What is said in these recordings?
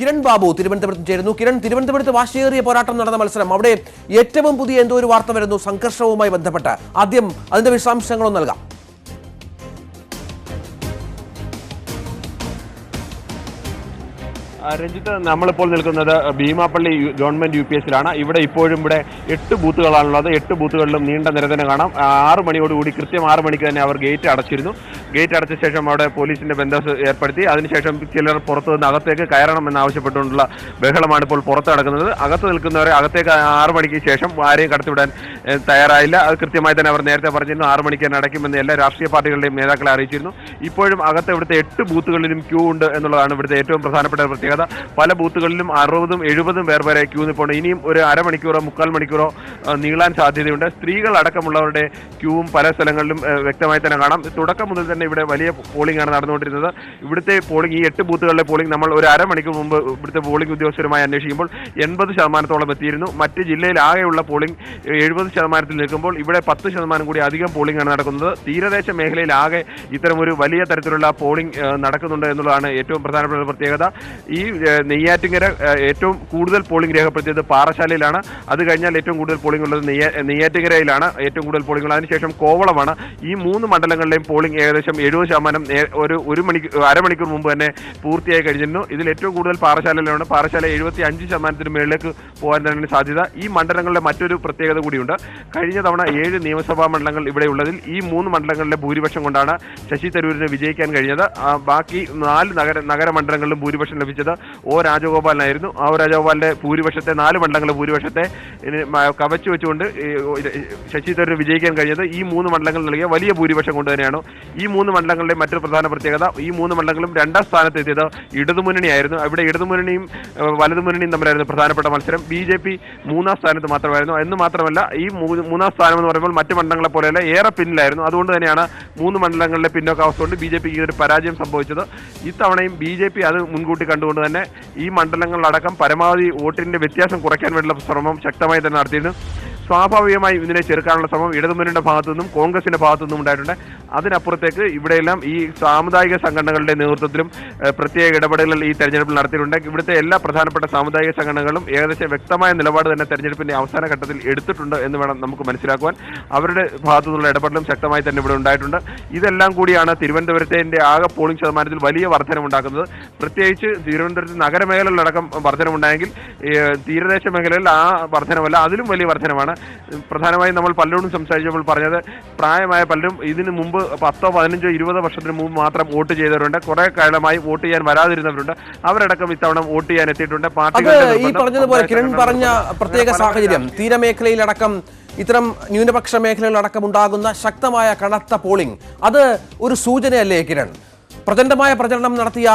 കിരൺ ബാബു തിരുവനന്തപുരത്ത് ചേരുന്നു. കിരൺ തിരുവനന്തപുരത്ത് വാശിയേറിയ പോരാട്ടം നടന്ന മത്സരം. അവിടെ ഏറ്റവും പുതിയ എന്തോ ഒരു വാർത്ത വരുന്നു. സംഘർഷവുമായി ബന്ധപ്പെട്ട്. ആദ്യം അതിന്റെ വിശദാംശങ്ങളും നൽകാം. രഞ്ജിത്ത് നമ്മളിപ്പോൾ നിൽക്കുന്നത് ഭീമാപ്പള്ളി ഗവൺമെന്റ് യു പി എസിലാണ് ഇവിടെ ഇപ്പോഴും ഇവിടെ എട്ട് ബൂത്തുകളാണുള്ളത്. എട്ട് ബൂത്തുകളിലും നീണ്ട നിര തന്നെ കാണാം ആറ് മണിയോടുകൂടി കൃത്യം ആറ് മണിക്ക് തന്നെ അവർ ഗേറ്റ് അടച്ചിരുന്നു. ഗേറ്റ് അടച്ച ശേഷം അവിടെ പോലീസിന്റെ ബന്ധസ് ഏർപ്പെടുത്തി. അതിനുശേഷം ചിലർ പുറത്തു നിന്ന് അകത്തേക്ക് കയറണം എന്നാവശ്യപ്പെട്ടുകൊണ്ടുള്ള ബഹളമാണ് ഇപ്പോൾ പുറത്ത് നടക്കുന്നത്. അകത്ത് നിൽക്കുന്നവരെ അകത്തേക്ക് ആറ് മണിക്ക് ശേഷം ആരെയും കടത്തിവിടാൻ തയ്യാറായില്ല. അത് കൃത്യമായി തന്നെ അവർ നേരത്തെ പറഞ്ഞിരുന്നു. ആറ് മണിക്ക് തന്നെ അടയ്ക്കുമെന്ന് എല്ലാ രാഷ്ട്രീയ പാർട്ടികളുടെയും നേതാക്കളെ അറിയിച്ചിരുന്നു. ഇപ്പോഴും അകത്ത് ഇവിടുത്തെ എട്ട് ബൂത്തുകളിലും ക്യൂ ഉണ്ട് എന്നുള്ളതാണ് ഇവിടുത്തെ ഏറ്റവും പ്രധാനപ്പെട്ട പ്രത്യേകത. പല ബൂത്തുകളിലും അറുപതും എഴുപതും പേർ വരെ ക്യൂ നിൽപ്പുണ്ട് ഇനിയും ഒരു അരമണിക്കൂറോ മുക്കാൽ മണിക്കൂറോ നീളാൻ സാധ്യതയുണ്ട്. സ്ത്രീകൾ അടക്കമുള്ളവരുടെ ക്യൂവും പല സ്ഥലങ്ങളിലും വ്യക്തമായി തന്നെ കാണാം. തുടക്കം മുതൽ തന്നെ ഇവിടെ വലിയ പോളിംഗ് ആണ് നടന്നുകൊണ്ടിരുന്നത്. ഇവിടുത്തെ പോളിംഗ് ഈ എട്ട് ബൂത്തുകളിലെ പോളിംഗ് നമ്മൾ ഒരു അരമണിക്കൂർ മുമ്പ് ഇവിടുത്തെ പോളിംഗ് ഉദ്യോഗസ്ഥരുമായി അന്വേഷിക്കുമ്പോൾ എൺപത് ശതമാനത്തോളം എത്തിയിരുന്നു. മറ്റ് ജില്ലയിൽ ആകെയുള്ള പോളിംഗ് എഴുപത് ശതമാനത്തിൽ നിൽക്കുമ്പോൾ ഇവിടെ പത്ത് ശതമാനം കൂടി അധികം പോളിംഗ് ആണ് നടക്കുന്നത്. തീരദേശ മേഖലയിൽ ആകെ ഇത്തരമൊരു വലിയ തരത്തിലുള്ള പോളിംഗ് നടക്കുന്നുണ്ട് എന്നുള്ളതാണ് ഏറ്റവും പ്രധാനപ്പെട്ട പ്രത്യേകത. ഈ നെയ്യാറ്റിങ്ങര ഏറ്റവും കൂടുതൽ പോളിംഗ് രേഖപ്പെടുത്തിയത് പാറശാലയിലാണ് അത് കഴിഞ്ഞാൽ ഏറ്റവും കൂടുതൽ പോളിംഗ് ഉള്ളത് നെയ്യാറ്റുകരയിലാണ് ഏറ്റവും കൂടുതൽ പോളിംഗ് അതിനുശേഷം കോവളമാണ്. ഈ മൂന്ന് മണ്ഡലങ്ങളിലെയും പോളിംഗ് ഏകദേശം എഴുപത് ശതമാനം ഒരു ഒരു മണിക്കൂർ അരമണിക്കൂർ മുമ്പ് തന്നെ പൂർത്തിയായി കഴിഞ്ഞിരുന്നു. ഇതിൽ ഏറ്റവും കൂടുതൽ പാറശാലയിലാണ് പാറശാല എഴുപത്തി അഞ്ച് ശതമാനത്തിന് മുകളിലേക്ക് പോകാൻ തന്നെയാണ് സാധ്യത. ഈ മണ്ഡലങ്ങളുടെ മറ്റൊരു പ്രത്യേകത കൂടിയുണ്ട്. കഴിഞ്ഞ തവണ ഏഴ് നിയമസഭാ മണ്ഡലങ്ങൾ ഇവിടെ ഉള്ളതിൽ ഈ മൂന്ന് മണ്ഡലങ്ങളിലെ ഭൂരിപക്ഷം കൊണ്ടാണ് ശശി തരൂരിന് വിജയിക്കാൻ കഴിഞ്ഞത്. ബാക്കി നാല് നഗര നഗരമണ്ഡലങ്ങളിലും ഭൂരിപക്ഷം ലഭിച്ചത് ഒ രാജഗോപാലിനായിരുന്നു. ആ രാജഗോപാലിന്റെ ഭൂരിപക്ഷത്തെ നാല് മണ്ഡലങ്ങളിലെ ഭൂരിപക്ഷത്തെ ഇനി മ- കവച്ചു വെച്ചുകൊണ്ട് ശശി തരൂർ വിജയിക്കാൻ കഴിഞ്ഞത് ഈ മൂന്ന് മണ്ഡലങ്ങൾ നൽകിയ വലിയ ഭൂരിപക്ഷം കൊണ്ട് തന്നെയാണ് ഈ മൂന്ന് മണ്ഡലങ്ങളിലെ മറ്റൊരു പ്രധാന പ്രത്യേകത ഈ മൂന്ന് മണ്ഡലങ്ങളും രണ്ടാം സ്ഥാനത്തെത്തിയത് ഇടതുമുന്നണിയായിരുന്നു. അവിടെ ഇടതുമുന്നണിയും വലതുമുന്നണിയും തമ്മിലായിരുന്നു പ്രധാനപ്പെട്ട മത്സരം. ബി ജെ പി മൂന്നാം സ്ഥാനത്ത് മാത്രമായിരുന്നു. എന്ന് മാത്രമല്ല ഈ മൂന്നാം സ്ഥാനം എന്ന് പറയുമ്പോൾ മറ്റ് മണ്ഡലങ്ങളെ പോലെയല്ല ഏറെ പിന്നിലായിരുന്നു. അതുകൊണ്ട് തന്നെയാണ് മൂന്ന് മണ്ഡലങ്ങളിലെ പിന്നോക്കാവസ്ഥ കൊണ്ട് ബി ജെ പിക്ക് ഒരു പരാജയം സംഭവിച്ചത്. ഇത്തവണയും ബി ജെ പി അത് മുൻകൂട്ടി കണ്ടുകൊണ്ട് തന്നെ ഈ മണ്ഡലങ്ങളിലടക്കം പരമാവധി വോട്ടിന്റെ വ്യത്യാസം കുറയ്ക്കാൻ വേണ്ടിയുള്ള ശ്രമം ശക്തമായി തന്നെ നടത്തിയിരുന്നു. സ്വാഭാവികമായും ഇതിനെ ചെറുക്കാനുള്ള ശ്രമം ഇടതുമുന്നണിയുടെ ഭാഗത്തു നിന്നും കോൺഗ്രസിന്റെ ഭാഗത്തു നിന്നും ഉണ്ടായിട്ടുണ്ട്. അതിനപ്പുറത്തേക്ക് ഇവിടെയെല്ലാം ഈ സാമുദായിക സംഘടനകളുടെ നേതൃത്വത്തിലും പ്രത്യേക ഇടപെടലുകൾ ഈ തെരഞ്ഞെടുപ്പിൽ നടത്തിയിട്ടുണ്ട്. ഇവിടുത്തെ എല്ലാ പ്രധാനപ്പെട്ട സാമുദായിക സംഘടനകളും ഏകദേശം വ്യക്തമായ നിലപാട് തന്നെ തെരഞ്ഞെടുപ്പിന്റെ അവസാന ഘട്ടത്തിൽ എടുത്തിട്ടുണ്ട് എന്ന് വേണം നമുക്ക് മനസ്സിലാക്കുവാൻ. അവരുടെ ഭാഗത്തു നിന്നുള്ള ഇടപെടലും ശക്തമായി തന്നെ ഇവിടെ ഉണ്ടായിട്ടുണ്ട്. ഇതെല്ലാം കൂടിയാണ് തിരുവനന്തപുരത്തിന്റെ ആകെ പോളിംഗ് ശതമാനത്തിൽ വലിയ വർധനമുണ്ടാക്കുന്നത് പ്രത്യേകിച്ച് തിരുവനന്തപുരത്ത് നഗരമേഖലകളിലടക്കം വർധനമുണ്ടായെങ്കിൽ തീരദേശ മേഖലകളിൽ ആ വർധനമല്ല അതിലും വലിയ വർധനമാണ്. പ്രധാനമായും നമ്മൾ പലരോടും സംസാരിച്ചപ്പോൾ പറഞ്ഞത് പ്രായമായ പലരും ഇതിന് മുമ്പ് പത്തോ പതിനഞ്ചോ ഇരുപതോ വർഷത്തിന് മുമ്പ് മാത്രം വോട്ട് ചെയ്തവരുണ്ട്. കുറെ കാലമായി വോട്ട് ചെയ്യാൻ വരാതിരുന്നവരുണ്ട്. അവരടക്കം ഇത്തവണ വോട്ട് ചെയ്യാൻ എത്തിയിട്ടുണ്ട്. പാർട്ടി പാർട്ടികളുടെ ഈ പറഞ്ഞതുപോലെ കിരൺ പറഞ്ഞ പ്രത്യേക സാഹചര്യം തീരമേഖലയിലടക്കം ഇത്തരം ന്യൂനപക്ഷ മേഖലകളിലടക്കം ഉണ്ടാകുന്ന ശക്തമായ കനത്ത പോളിംഗ് അത് ഒരു സൂചനയല്ലേ കിരൺ? പ്രചണ്ഡമായ പ്രചരണം നടത്തിയ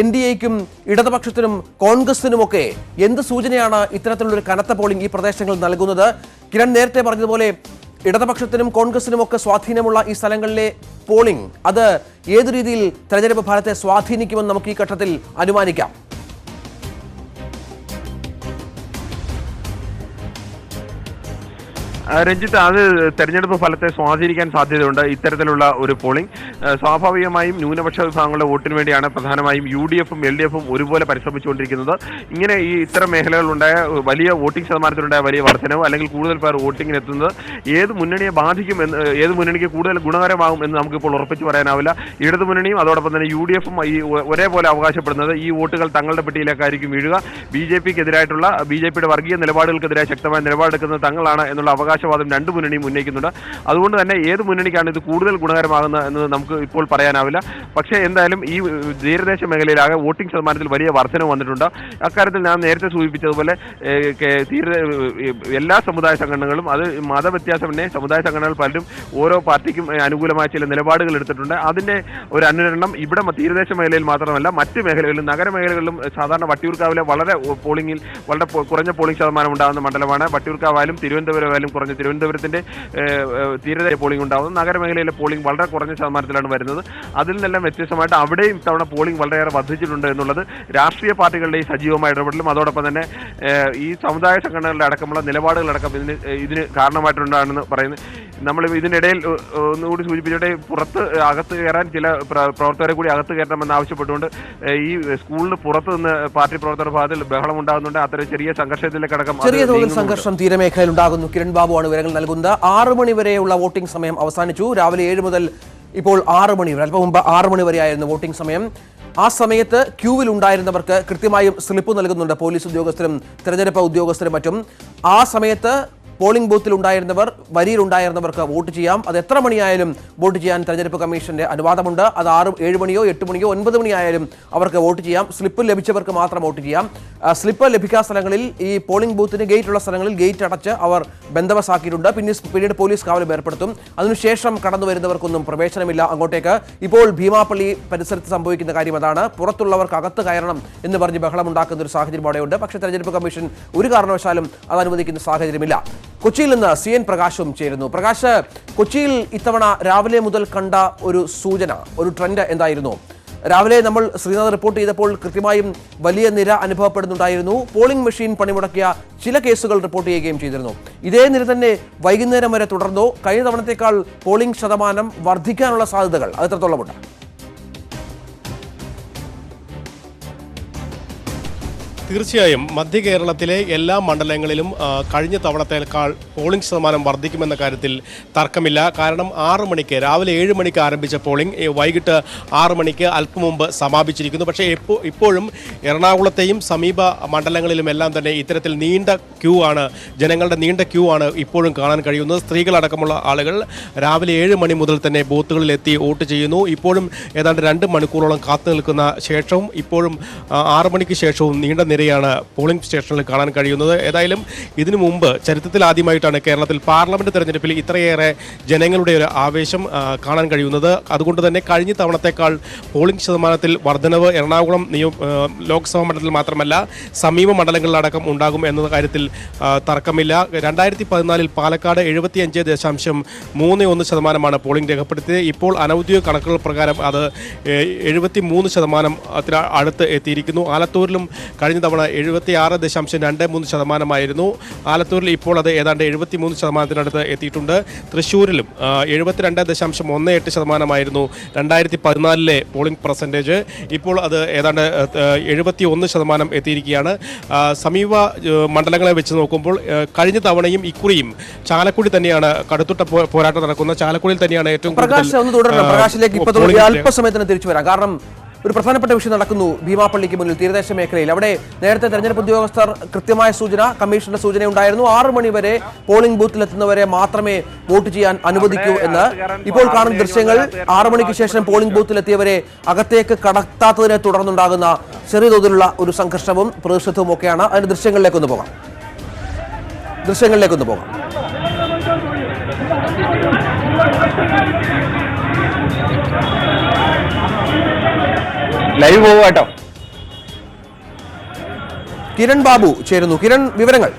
എൻ ഡി എക്കും ഇടതുപക്ഷത്തിനും കോൺഗ്രസിനുമൊക്കെ എന്ത് സൂചനയാണ് ഇത്തരത്തിലുള്ളൊരു കനത്ത പോളിംഗ് ഈ പ്രദേശങ്ങളിൽ നൽകുന്നത്? കിരൺ നേരത്തെ പറഞ്ഞതുപോലെ ഇടതുപക്ഷത്തിനും കോൺഗ്രസിനും ഒക്കെ സ്വാധീനമുള്ള ഈ സ്ഥലങ്ങളിലെ പോളിംഗ് അത് ഏതു രീതിയിൽ തെരഞ്ഞെടുപ്പ് ഫലത്തെ സ്വാധീനിക്കുമെന്ന് നമുക്ക് ഈ ഘട്ടത്തിൽ അനുമാനിക്കാം. രഞ്ജിത്ത് അത് തെരഞ്ഞെടുപ്പ് ഫലത്തെ സ്വാധീനിക്കാൻ സാധ്യതയുണ്ട് ഇത്തരത്തിലുള്ള ഒരു പോളിംഗ് സ്വാഭാവികമായും ന്യൂനപക്ഷ വിഭാഗങ്ങളുടെ വോട്ടിന് വേണ്ടിയാണ് പ്രധാനമായും യു ഡി എഫും എൽ ഡി എഫും ഒരുപോലെ പരിശ്രമിച്ചുകൊണ്ടിരിക്കുന്നത്. ഇങ്ങനെ ഈ ഇത്തരം മേഖലകളിലുണ്ടായ വലിയ വോട്ടിംഗ് ശതമാനത്തിലുണ്ടായ വലിയ വർധനവ് അല്ലെങ്കിൽ കൂടുതൽ പേർ വോട്ടിങ്ങിന് എത്തുന്നത് ഏത് മുന്നണിയെ ബാധിക്കും എന്ന് ഏത് മുന്നണിക്ക് കൂടുതൽ ഗുണകരമാകും എന്ന് നമുക്കിപ്പോൾ ഉറപ്പിച്ച് പറയാനാവില്ല. ഇടതു മുന്നണിയും അതോടൊപ്പം തന്നെ യു ഡി എഫും ഈ ഒരേപോലെ അവകാശപ്പെടുന്നത് ഈ വോട്ടുകൾ തങ്ങളുടെ പെട്ടിയിലേക്കായിരിക്കും വീഴുക. ബി ജെ പിക്ക് എതിരായിട്ടുള്ള ബി ജെ പിയുടെ വർഗീയ നിലപാടുകൾക്കെതിരെ ശക്തമായ നിലപാടെടുക്കുന്നത് തങ്ങളാണ് എന്നുള്ള അവകാശവാദം രണ്ട് മുന്നണിയും ഉന്നയിക്കുന്നുണ്ട്. അതുകൊണ്ട് തന്നെ ഏത് മുന്നണിക്കാണ് ഇത് കൂടുതൽ ഗുണകരമാകുന്നത് എന്ന് നമുക്ക് ഇപ്പോൾ പറയാനാവില്ല. പക്ഷേ എന്തായാലും ഈ തീരദേശ മേഖലയിലാകെ വോട്ടിംഗ് ശതമാനത്തിൽ വലിയ വർധന വന്നിട്ടുണ്ട്. അക്കാര്യത്തിൽ ഞാൻ നേരത്തെ സൂചിപ്പിച്ചതുപോലെ തീര എല്ലാ സമുദായ സംഘടനകളും അത് മതവ്യത്യാസമെന്നെ സമുദായ സംഘടനകൾ പലരും ഓരോ പാർട്ടിക്കും അനുകൂലമായ ചില നിലപാടുകൾ എടുത്തിട്ടുണ്ട്. അതിന്റെ ഒരു അനുരണം ഇവിടെ തീരദേശ മേഖലയിൽ മാത്രമല്ല മറ്റ് മേഖലകളിലും നഗരമേഖലകളിലും സാധാരണ വട്ടിയൂർക്കാവിലെ വളരെ പോളിംഗിൽ വളരെ കുറഞ്ഞ പോളിംഗ് ശതമാനം ഉണ്ടാകുന്ന മണ്ഡലമാണ്. വട്ടിയൂർക്കാവായാലും തിരുവനന്തപുരമായാലും കുറഞ്ഞ പറയുന്നത് തിരുവനന്തപുരത്തിന്റെ തീരദേശ പോളിംഗ് ഉണ്ടാവുന്നത്. നഗരമേഖലയിലെ പോളിംഗ് വളരെ കുറഞ്ഞ ശതമാനത്തിലാണ് വരുന്നത്. അതിൽ നിന്നെല്ലാം വ്യത്യസ്തമായിട്ട് അവിടെയും ഇത്തവണ പോളിംഗ് വളരെയേറെ വർദ്ധിച്ചിട്ടുണ്ട് എന്നുള്ളത് രാഷ്ട്രീയ പാർട്ടികളുടെ ഈ സജീവമായ ഇടപെടലും അതോടൊപ്പം തന്നെ ഈ സമുദായ സംഘടനകളുടെ അടക്കമുള്ള നിലപാടുകളടക്കം ഇതിന് ഇതിന് കാരണമായിട്ടുണ്ടാണെന്ന് പറയുന്നത് നമ്മൾ ഇതിനിടയിൽ ഒന്നുകൂടി സൂചിപ്പിച്ചിട്ട് പുറത്ത് അകത്ത് കയറാൻ ചില പ്രവർത്തകരെ കൂടി അകത്ത് കയറണമെന്ന് ആവശ്യപ്പെട്ടുകൊണ്ട് ഈ സ്കൂളിന് പുറത്ത് നിന്ന് പാർട്ടി പ്രവർത്തകരുടെ ഭാഗത്തിൽ ബഹളം ഉണ്ടാകുന്നുണ്ട്. അത്തരം ചെറിയ സംഘർഷത്തിലേക്ക് അടക്കം ചെറിയ തോതിൽ സംഘർഷം തീരമേഖലയിൽ ഉണ്ടാകുന്നു. കിരൺ ബാബുവാണ് വിവരങ്ങൾ നൽകുന്നത്. ആറ് മണി വരെയുള്ള വോട്ടിംഗ് സമയം അവസാനിച്ചു. രാവിലെ ഏഴ് മുതൽ ഇപ്പോൾ ആറ് മണി വരെ അല്പം മുമ്പ് ആറ് മണി വരെയായിരുന്നു വോട്ടിംഗ് സമയം. ആ സമയത്ത് ക്യൂവിൽ ഉണ്ടായിരുന്നവർക്ക് കൃത്യമായും സ്ലിപ്പ് നൽകുന്നുണ്ട് പോലീസ് ഉദ്യോഗസ്ഥരും തെരഞ്ഞെടുപ്പ് ഉദ്യോഗസ്ഥരും മറ്റും. ആ സമയത്ത് പോളിംഗ് ബൂത്തിൽ ഉണ്ടായിരുന്നവർ വരിയിൽ ഉണ്ടായിരുന്നവർക്ക് വോട്ട് ചെയ്യാം. അത് എത്ര മണിയായാലും വോട്ട് ചെയ്യാൻ തെരഞ്ഞെടുപ്പ് കമ്മീഷന്റെ അനുവാദമുണ്ട്. അത് ആറ് ഏഴ് മണിയോ എട്ട് മണിയോ ഒൻപത് മണിയായാലും അവർക്ക് വോട്ട് ചെയ്യാം. സ്ലിപ്പ് ലഭിച്ചവർക്ക് മാത്രം വോട്ട് ചെയ്യാം. സ്ലിപ്പ് ലഭിക്കാത്ത സ്ഥലങ്ങളിൽ ഈ പോളിംഗ് ബൂത്തിന് ഗേറ്റ് ഉള്ള സ്ഥലങ്ങളിൽ ഗേറ്റ് അടച്ച് അവർ ബന്ധവസാക്കിയിട്ടുണ്ട് പിന്നെ പിന്നീട് പോലീസ് കാവലും ഏർപ്പെടുത്തും. അതിനുശേഷം കടന്നു വരുന്നവർക്കൊന്നും പ്രവേശനമില്ല അങ്ങോട്ടേക്ക്. ഇപ്പോൾ ഭീമാപ്പള്ളി പരിസരത്ത് സംഭവിക്കുന്ന കാര്യം അതാണ്. പുറത്തുള്ളവർക്ക് അകത്ത് കയറണം എന്ന് പറഞ്ഞ് ബഹളം ഉണ്ടാക്കുന്ന ഒരു സാഹചര്യം അവിടെയുണ്ട്. പക്ഷേ തെരഞ്ഞെടുപ്പ് കമ്മീഷൻ ഒരു കാരണവശാലും അത് അനുവദിക്കുന്ന സാഹചര്യമില്ല. കൊച്ചിയിൽ നിന്ന് സി എൻ പ്രകാശും ചേരുന്നു. പ്രകാശ് കൊച്ചിയിൽ ഇത്തവണ രാവിലെ മുതൽ കണ്ട ഒരു സൂചന ഒരു ട്രെൻഡ് എന്തായിരുന്നു? രാവിലെ നമ്മൾ ശ്രീനാഥ് റിപ്പോർട്ട് ചെയ്തപ്പോൾ കൃത്യമായും വലിയ നിര അനുഭവപ്പെടുന്നുണ്ടായിരുന്നു. പോളിംഗ് മെഷീൻ പണിമുടക്കിയ ചില കേസുകൾ റിപ്പോർട്ട് ചെയ്യുകയും ചെയ്തിരുന്നു. ഇതേ നിര തന്നെ വൈകുന്നേരം വരെ തുടർന്നോ. കഴിഞ്ഞ തവണത്തേക്കാൾ പോളിംഗ് ശതമാനം വർദ്ധിക്കാനുള്ള സാധ്യതകൾ അത് എത്രത്തോളമുണ്ട്? തീർച്ചയായും മധ്യ കേരളത്തിലെ എല്ലാ മണ്ഡലങ്ങളിലും കഴിഞ്ഞ തവണത്തേക്കാൾ പോളിംഗ് ശതമാനം വർദ്ധിക്കുമെന്ന കാര്യത്തിൽ തർക്കമില്ല. കാരണം ആറ് മണിക്ക് രാവിലെ ഏഴ് മണിക്ക് ആരംഭിച്ച പോളിംഗ് വൈകിട്ട് ആറ് മണിക്ക് അല്പം മുമ്പ് സമാപിച്ചിരിക്കുന്നു. പക്ഷേ ഇപ്പോൾ ഇപ്പോഴും എറണാകുളത്തെയും സമീപ മണ്ഡലങ്ങളിലും എല്ലാം തന്നെ ഇത്തരത്തിൽ നീണ്ട ക്യൂ ആണ് ജനങ്ങളുടെ നീണ്ട ക്യൂ ആണ് ഇപ്പോഴും കാണാൻ കഴിയുന്നത്. സ്ത്രീകളടക്കമുള്ള ആളുകൾ രാവിലെ ഏഴ് മണി മുതൽ തന്നെ ബൂത്തുകളിൽ എത്തി വോട്ട് ചെയ്യുന്നു. ഇപ്പോഴും ഏതാണ്ട് രണ്ട് മണിക്കൂറോളം കാത്തു നിൽക്കുന്ന ശേഷവും ഇപ്പോഴും ആറ് മണിക്ക് ശേഷവും നീണ്ട നിരയാണ് പോളിംഗ് സ്റ്റേഷനിൽ കാണാൻ കഴിയുന്നത്. ഏതായാലും ഇതിനു മുമ്പ് ചരിത്രത്തിൽ ആദ്യമായിട്ടാണ് കേരളത്തിൽ പാർലമെന്റ് തെരഞ്ഞെടുപ്പിൽ ഇത്രയേറെ ജനങ്ങളുടെ ഒരു ആവേശം കാണാൻ കഴിയുന്നത്. അതുകൊണ്ട് തന്നെ കഴിഞ്ഞ തവണത്തേക്കാൾ പോളിംഗ് ശതമാനത്തിൽ വർധനവ് എറണാകുളം നിയോ ലോക്സഭാ മണ്ഡലത്തിൽ മാത്രമല്ല സമീപ മണ്ഡലങ്ങളിലടക്കം ഉണ്ടാകും എന്ന കാര്യത്തിൽ തർക്കമില്ല. രണ്ടായിരത്തി പതിനാലിൽ പാലക്കാട് എഴുപത്തിയഞ്ച് ദശാംശം മൂന്ന് ഒന്ന് ശതമാനമാണ് പോളിംഗ് രേഖപ്പെടുത്തിയത്. ഇപ്പോൾ അനൌദ്യോഗിക കണക്കുകൾ പ്രകാരം അത് എഴുപത്തി മൂന്ന് ശതമാനം അടുത്ത് എത്തിയിരിക്കുന്നു. ആലത്തൂരിലും കഴിഞ്ഞ തവണ എഴുപത്തി ആറ് ദശാംശം രണ്ട് മൂന്ന് ശതമാനമായിരുന്നു. ആലത്തൂരിൽ ഇപ്പോൾ അത് ഏതാണ്ട് എഴുപത്തി മൂന്ന് ശതമാനത്തിനടുത്ത് എത്തിയിട്ടുണ്ട്. തൃശ്ശൂരിലും എഴുപത്തിരണ്ട് ദശാംശം ഒന്ന് എട്ട് ശതമാനമായിരുന്നു രണ്ടായിരത്തി പതിനാലിലെ പോളിംഗ് പെർസെന്റേജ് ഇപ്പോൾ അത് ഏതാണ്ട് എഴുപത്തി ഒന്ന് ശതമാനം എത്തിയിരിക്കുകയാണ്. സമീപ മണ്ഡലങ്ങളെ വെച്ച് നോക്കുമ്പോൾ കഴിഞ്ഞ തവണയും ഇക്കുറിയും ചാലക്കുടി തന്നെയാണ് കടുത്തുട്ട പോരാട്ടം നടക്കുന്ന ചാലക്കുടിയിൽ തന്നെയാണ് ഏറ്റവും പ്രകാശ് ഒന്ന് തുടരണം. പ്രകാശിലേക്ക് അല്പസമയത്തിന് തിരിച്ചു വരാം. കാരണം ഒരു പ്രധാനപ്പെട്ട വിഷയം നടക്കുന്നു ഭീമാപ്പള്ളിക്ക് മുന്നിൽ തീരദേശ മേഖലയിൽ. അവിടെ നേരത്തെ തെരഞ്ഞെടുപ്പ് ഉദ്യോഗസ്ഥർ കൃത്യമായ സൂചന കമ്മീഷന്റെ സൂചന ഉണ്ടായിരുന്നു. ആറ് മണി വരെ പോളിംഗ് ബൂത്തിലെത്തുന്നവരെ മാത്രമേ വോട്ട് ചെയ്യാൻ അനുവദിക്കൂ എന്ന്. ഇപ്പോൾ കാണുന്ന ദൃശ്യങ്ങൾ ആറു മണിക്ക് ശേഷം പോളിംഗ് ബൂത്തിലെത്തിയവരെ അകത്തേക്ക് കടത്താത്തതിനെ തുടർന്നുണ്ടാകുന്ന ചെറിയ തോതിലുള്ള ഒരു സംഘർഷവും പ്രതിഷേധവും ഒക്കെയാണ്. അതിന്റെ ദൃശ്യങ്ങളിലേക്കൊന്ന് പോകാം. ദൃശ്യങ്ങളിലേക്ക് ഒന്ന് പോകാം. ലൈവ് പോകും കേട്ടോ. കിരൺ ബാബു ചേരുന്നു. കിരൺ വിവരങ്ങൾ.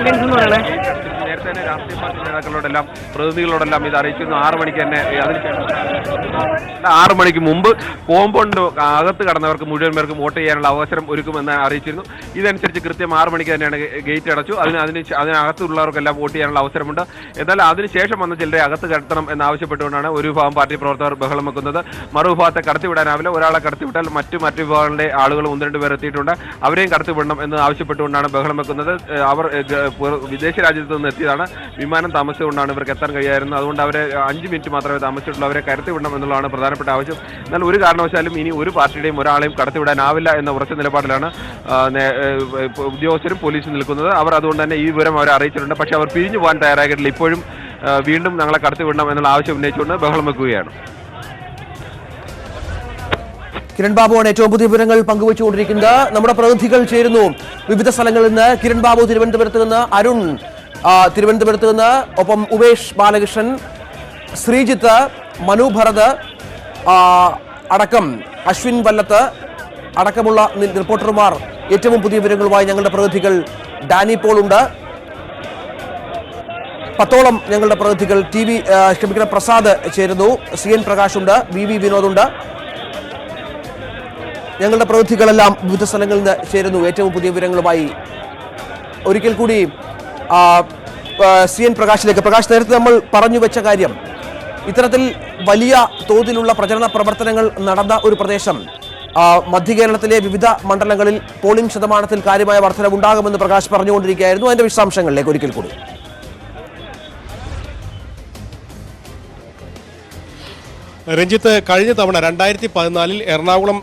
നേരത്തെ തന്നെ രാഷ്ട്രീയ പാർട്ടി നേതാക്കളോടെല്ലാം പ്രതിനിധികളോടെല്ലാം ഇത് അറിയിക്കുന്നു. ആറ് മണിക്ക് തന്നെ അതിനുശേഷം ആറ് മണിക്ക് മുമ്പ് കോമ്പൗണ്ട് അകത്ത് കടന്നവർക്ക് മുഴുവൻ പേർക്കും വോട്ട് ചെയ്യാനുള്ള അവസരം ഒരുക്കുമെന്ന് അറിയിച്ചിരുന്നു. ഇതനുസരിച്ച് കൃത്യം ആറ് മണിക്ക് തന്നെയാണ് ഗേറ്റ് അടച്ചു. അതിന് അതിന് അതിനകത്തുള്ളവർക്കെല്ലാം വോട്ട് ചെയ്യാനുള്ള അവസരമുണ്ട്. എന്നാൽ അതിനുശേഷം വന്ന ചിലരെ അകത്ത് കടത്തണം എന്നാവശ്യപ്പെട്ടുകൊണ്ടാണ് ഒരു വിഭാഗം പാർട്ടി പ്രവർത്തകർ ബഹളം വെക്കുന്നത്. മറുവിഭാഗത്തെ കടത്തിവിടാനാവില്ല. ഒരാളെ കടത്തിവിട്ടാൽ മറ്റു മറ്റു വിഭാഗങ്ങളുടെ ആളുകൾ ഒന്ന് രണ്ട് പേർ എത്തിയിട്ടുണ്ട്. അവരെയും കടത്തിവിടണം എന്ന് ആവശ്യപ്പെട്ടുകൊണ്ടാണ് ബഹളം വെക്കുന്നത്. അവർ വിദേശ രാജ്യത്ത് നിന്ന് എത്തിയതാണ് വിമാനം താമസിച്ചുകൊണ്ടാണ് ഇവർക്ക് എത്താൻ കഴിയായിരുന്നത് അതുകൊണ്ട് അവരെ അഞ്ച് മിനിറ്റ് മാത്രമേ താമസിച്ചിട്ടുള്ളൂ. അവരെ കടത്തിവിടണം എന്നുള്ളതാണ് പ്രധാനപ്പെട്ട ആവശ്യം. എന്നാൽ ഒരു കാരണവശാലും ഇനി ഒരു പാർട്ടിയുടെയും ഒരാളെയും കടത്തിവിടാനാവില്ല എന്ന ഉറച്ച നിലപാടിലാണ് ഉദ്യോഗസ്ഥരും പോലീസും നിൽക്കുന്നത്. അവർ അതുകൊണ്ട് തന്നെ ഈ വിവരം അവരെ അറിയിച്ചിട്ടുണ്ട്. പക്ഷേ അവർ പിരിഞ്ഞു പോകാൻ തയ്യാറായിട്ടില്ല. ഇപ്പോഴും വീണ്ടും ഞങ്ങളെ കടത്തിവിടണം എന്നുള്ള ആവശ്യം ഉന്നയിച്ചുകൊണ്ട് ബഹളം വെക്കുകയാണ്. കിരൺ ബാബുവാണ് ഏറ്റവും പുതിയ വിവരങ്ങൾ പങ്കുവച്ചുകൊണ്ടിരിക്കുന്നത്. നമ്മുടെ പ്രതിനിധികൾ ചേരുന്നു. വിവിധ സ്ഥലങ്ങളിൽ നിന്ന് കിരൺ ബാബു തിരുവനന്തപുരത്ത് നിന്ന് അരുൺ തിരുവനന്തപുരത്ത് നിന്ന് ഒപ്പം ഉമേഷ് ബാലകൃഷ്ണൻ ശ്രീജിത്ത് മനു ഭരത് അടക്കം അശ്വിൻ വല്ലത്ത് അടക്കമുള്ള റിപ്പോർട്ടർമാർ ഏറ്റവും പുതിയ വിവരങ്ങളുമായി ഞങ്ങളുടെ പ്രതിനിധികൾ ഡാനി പോൾ ഉണ്ട് പത്തോളം ഞങ്ങളുടെ പ്രതിനിധികൾ ടി വി ക്ഷമിക്കുന്ന പ്രസാദ് ചേരുന്നു. സി എൻ പ്രകാശുണ്ട് വി വി വിനോദുണ്ട്. ഞങ്ങളുടെ പ്രതിനിധികളെല്ലാം വിവിധ സ്ഥലങ്ങളിൽ നിന്ന് ചേരുന്നു. ഏറ്റവും പുതിയ വിവരങ്ങളുമായി ഒരിക്കൽ കൂടി സി എൻ പ്രകാശിലേക്ക്. പ്രകാശ് നേരത്തെ നമ്മൾ പറഞ്ഞു വെച്ച കാര്യം ഇത്തരത്തിൽ വലിയ തോതിലുള്ള പ്രചരണ പ്രവർത്തനങ്ങൾ നടന്ന ഒരു പ്രദേശം മധ്യ കേരളത്തിലെ വിവിധ മണ്ഡലങ്ങളിൽ പോളിംഗ് ശതമാനത്തിൽ കാര്യമായ വർധനവുണ്ടാകുമെന്ന് പ്രകാശ് പറഞ്ഞുകൊണ്ടിരിക്കുകയായിരുന്നു. അതിന്റെ വിശദാംശങ്ങളിലേക്ക് ഒരിക്കൽ കൂടി. രഞ്ജിത്ത് കഴിഞ്ഞ തവണ രണ്ടായിരത്തി പതിനാലിൽ എറണാകുളം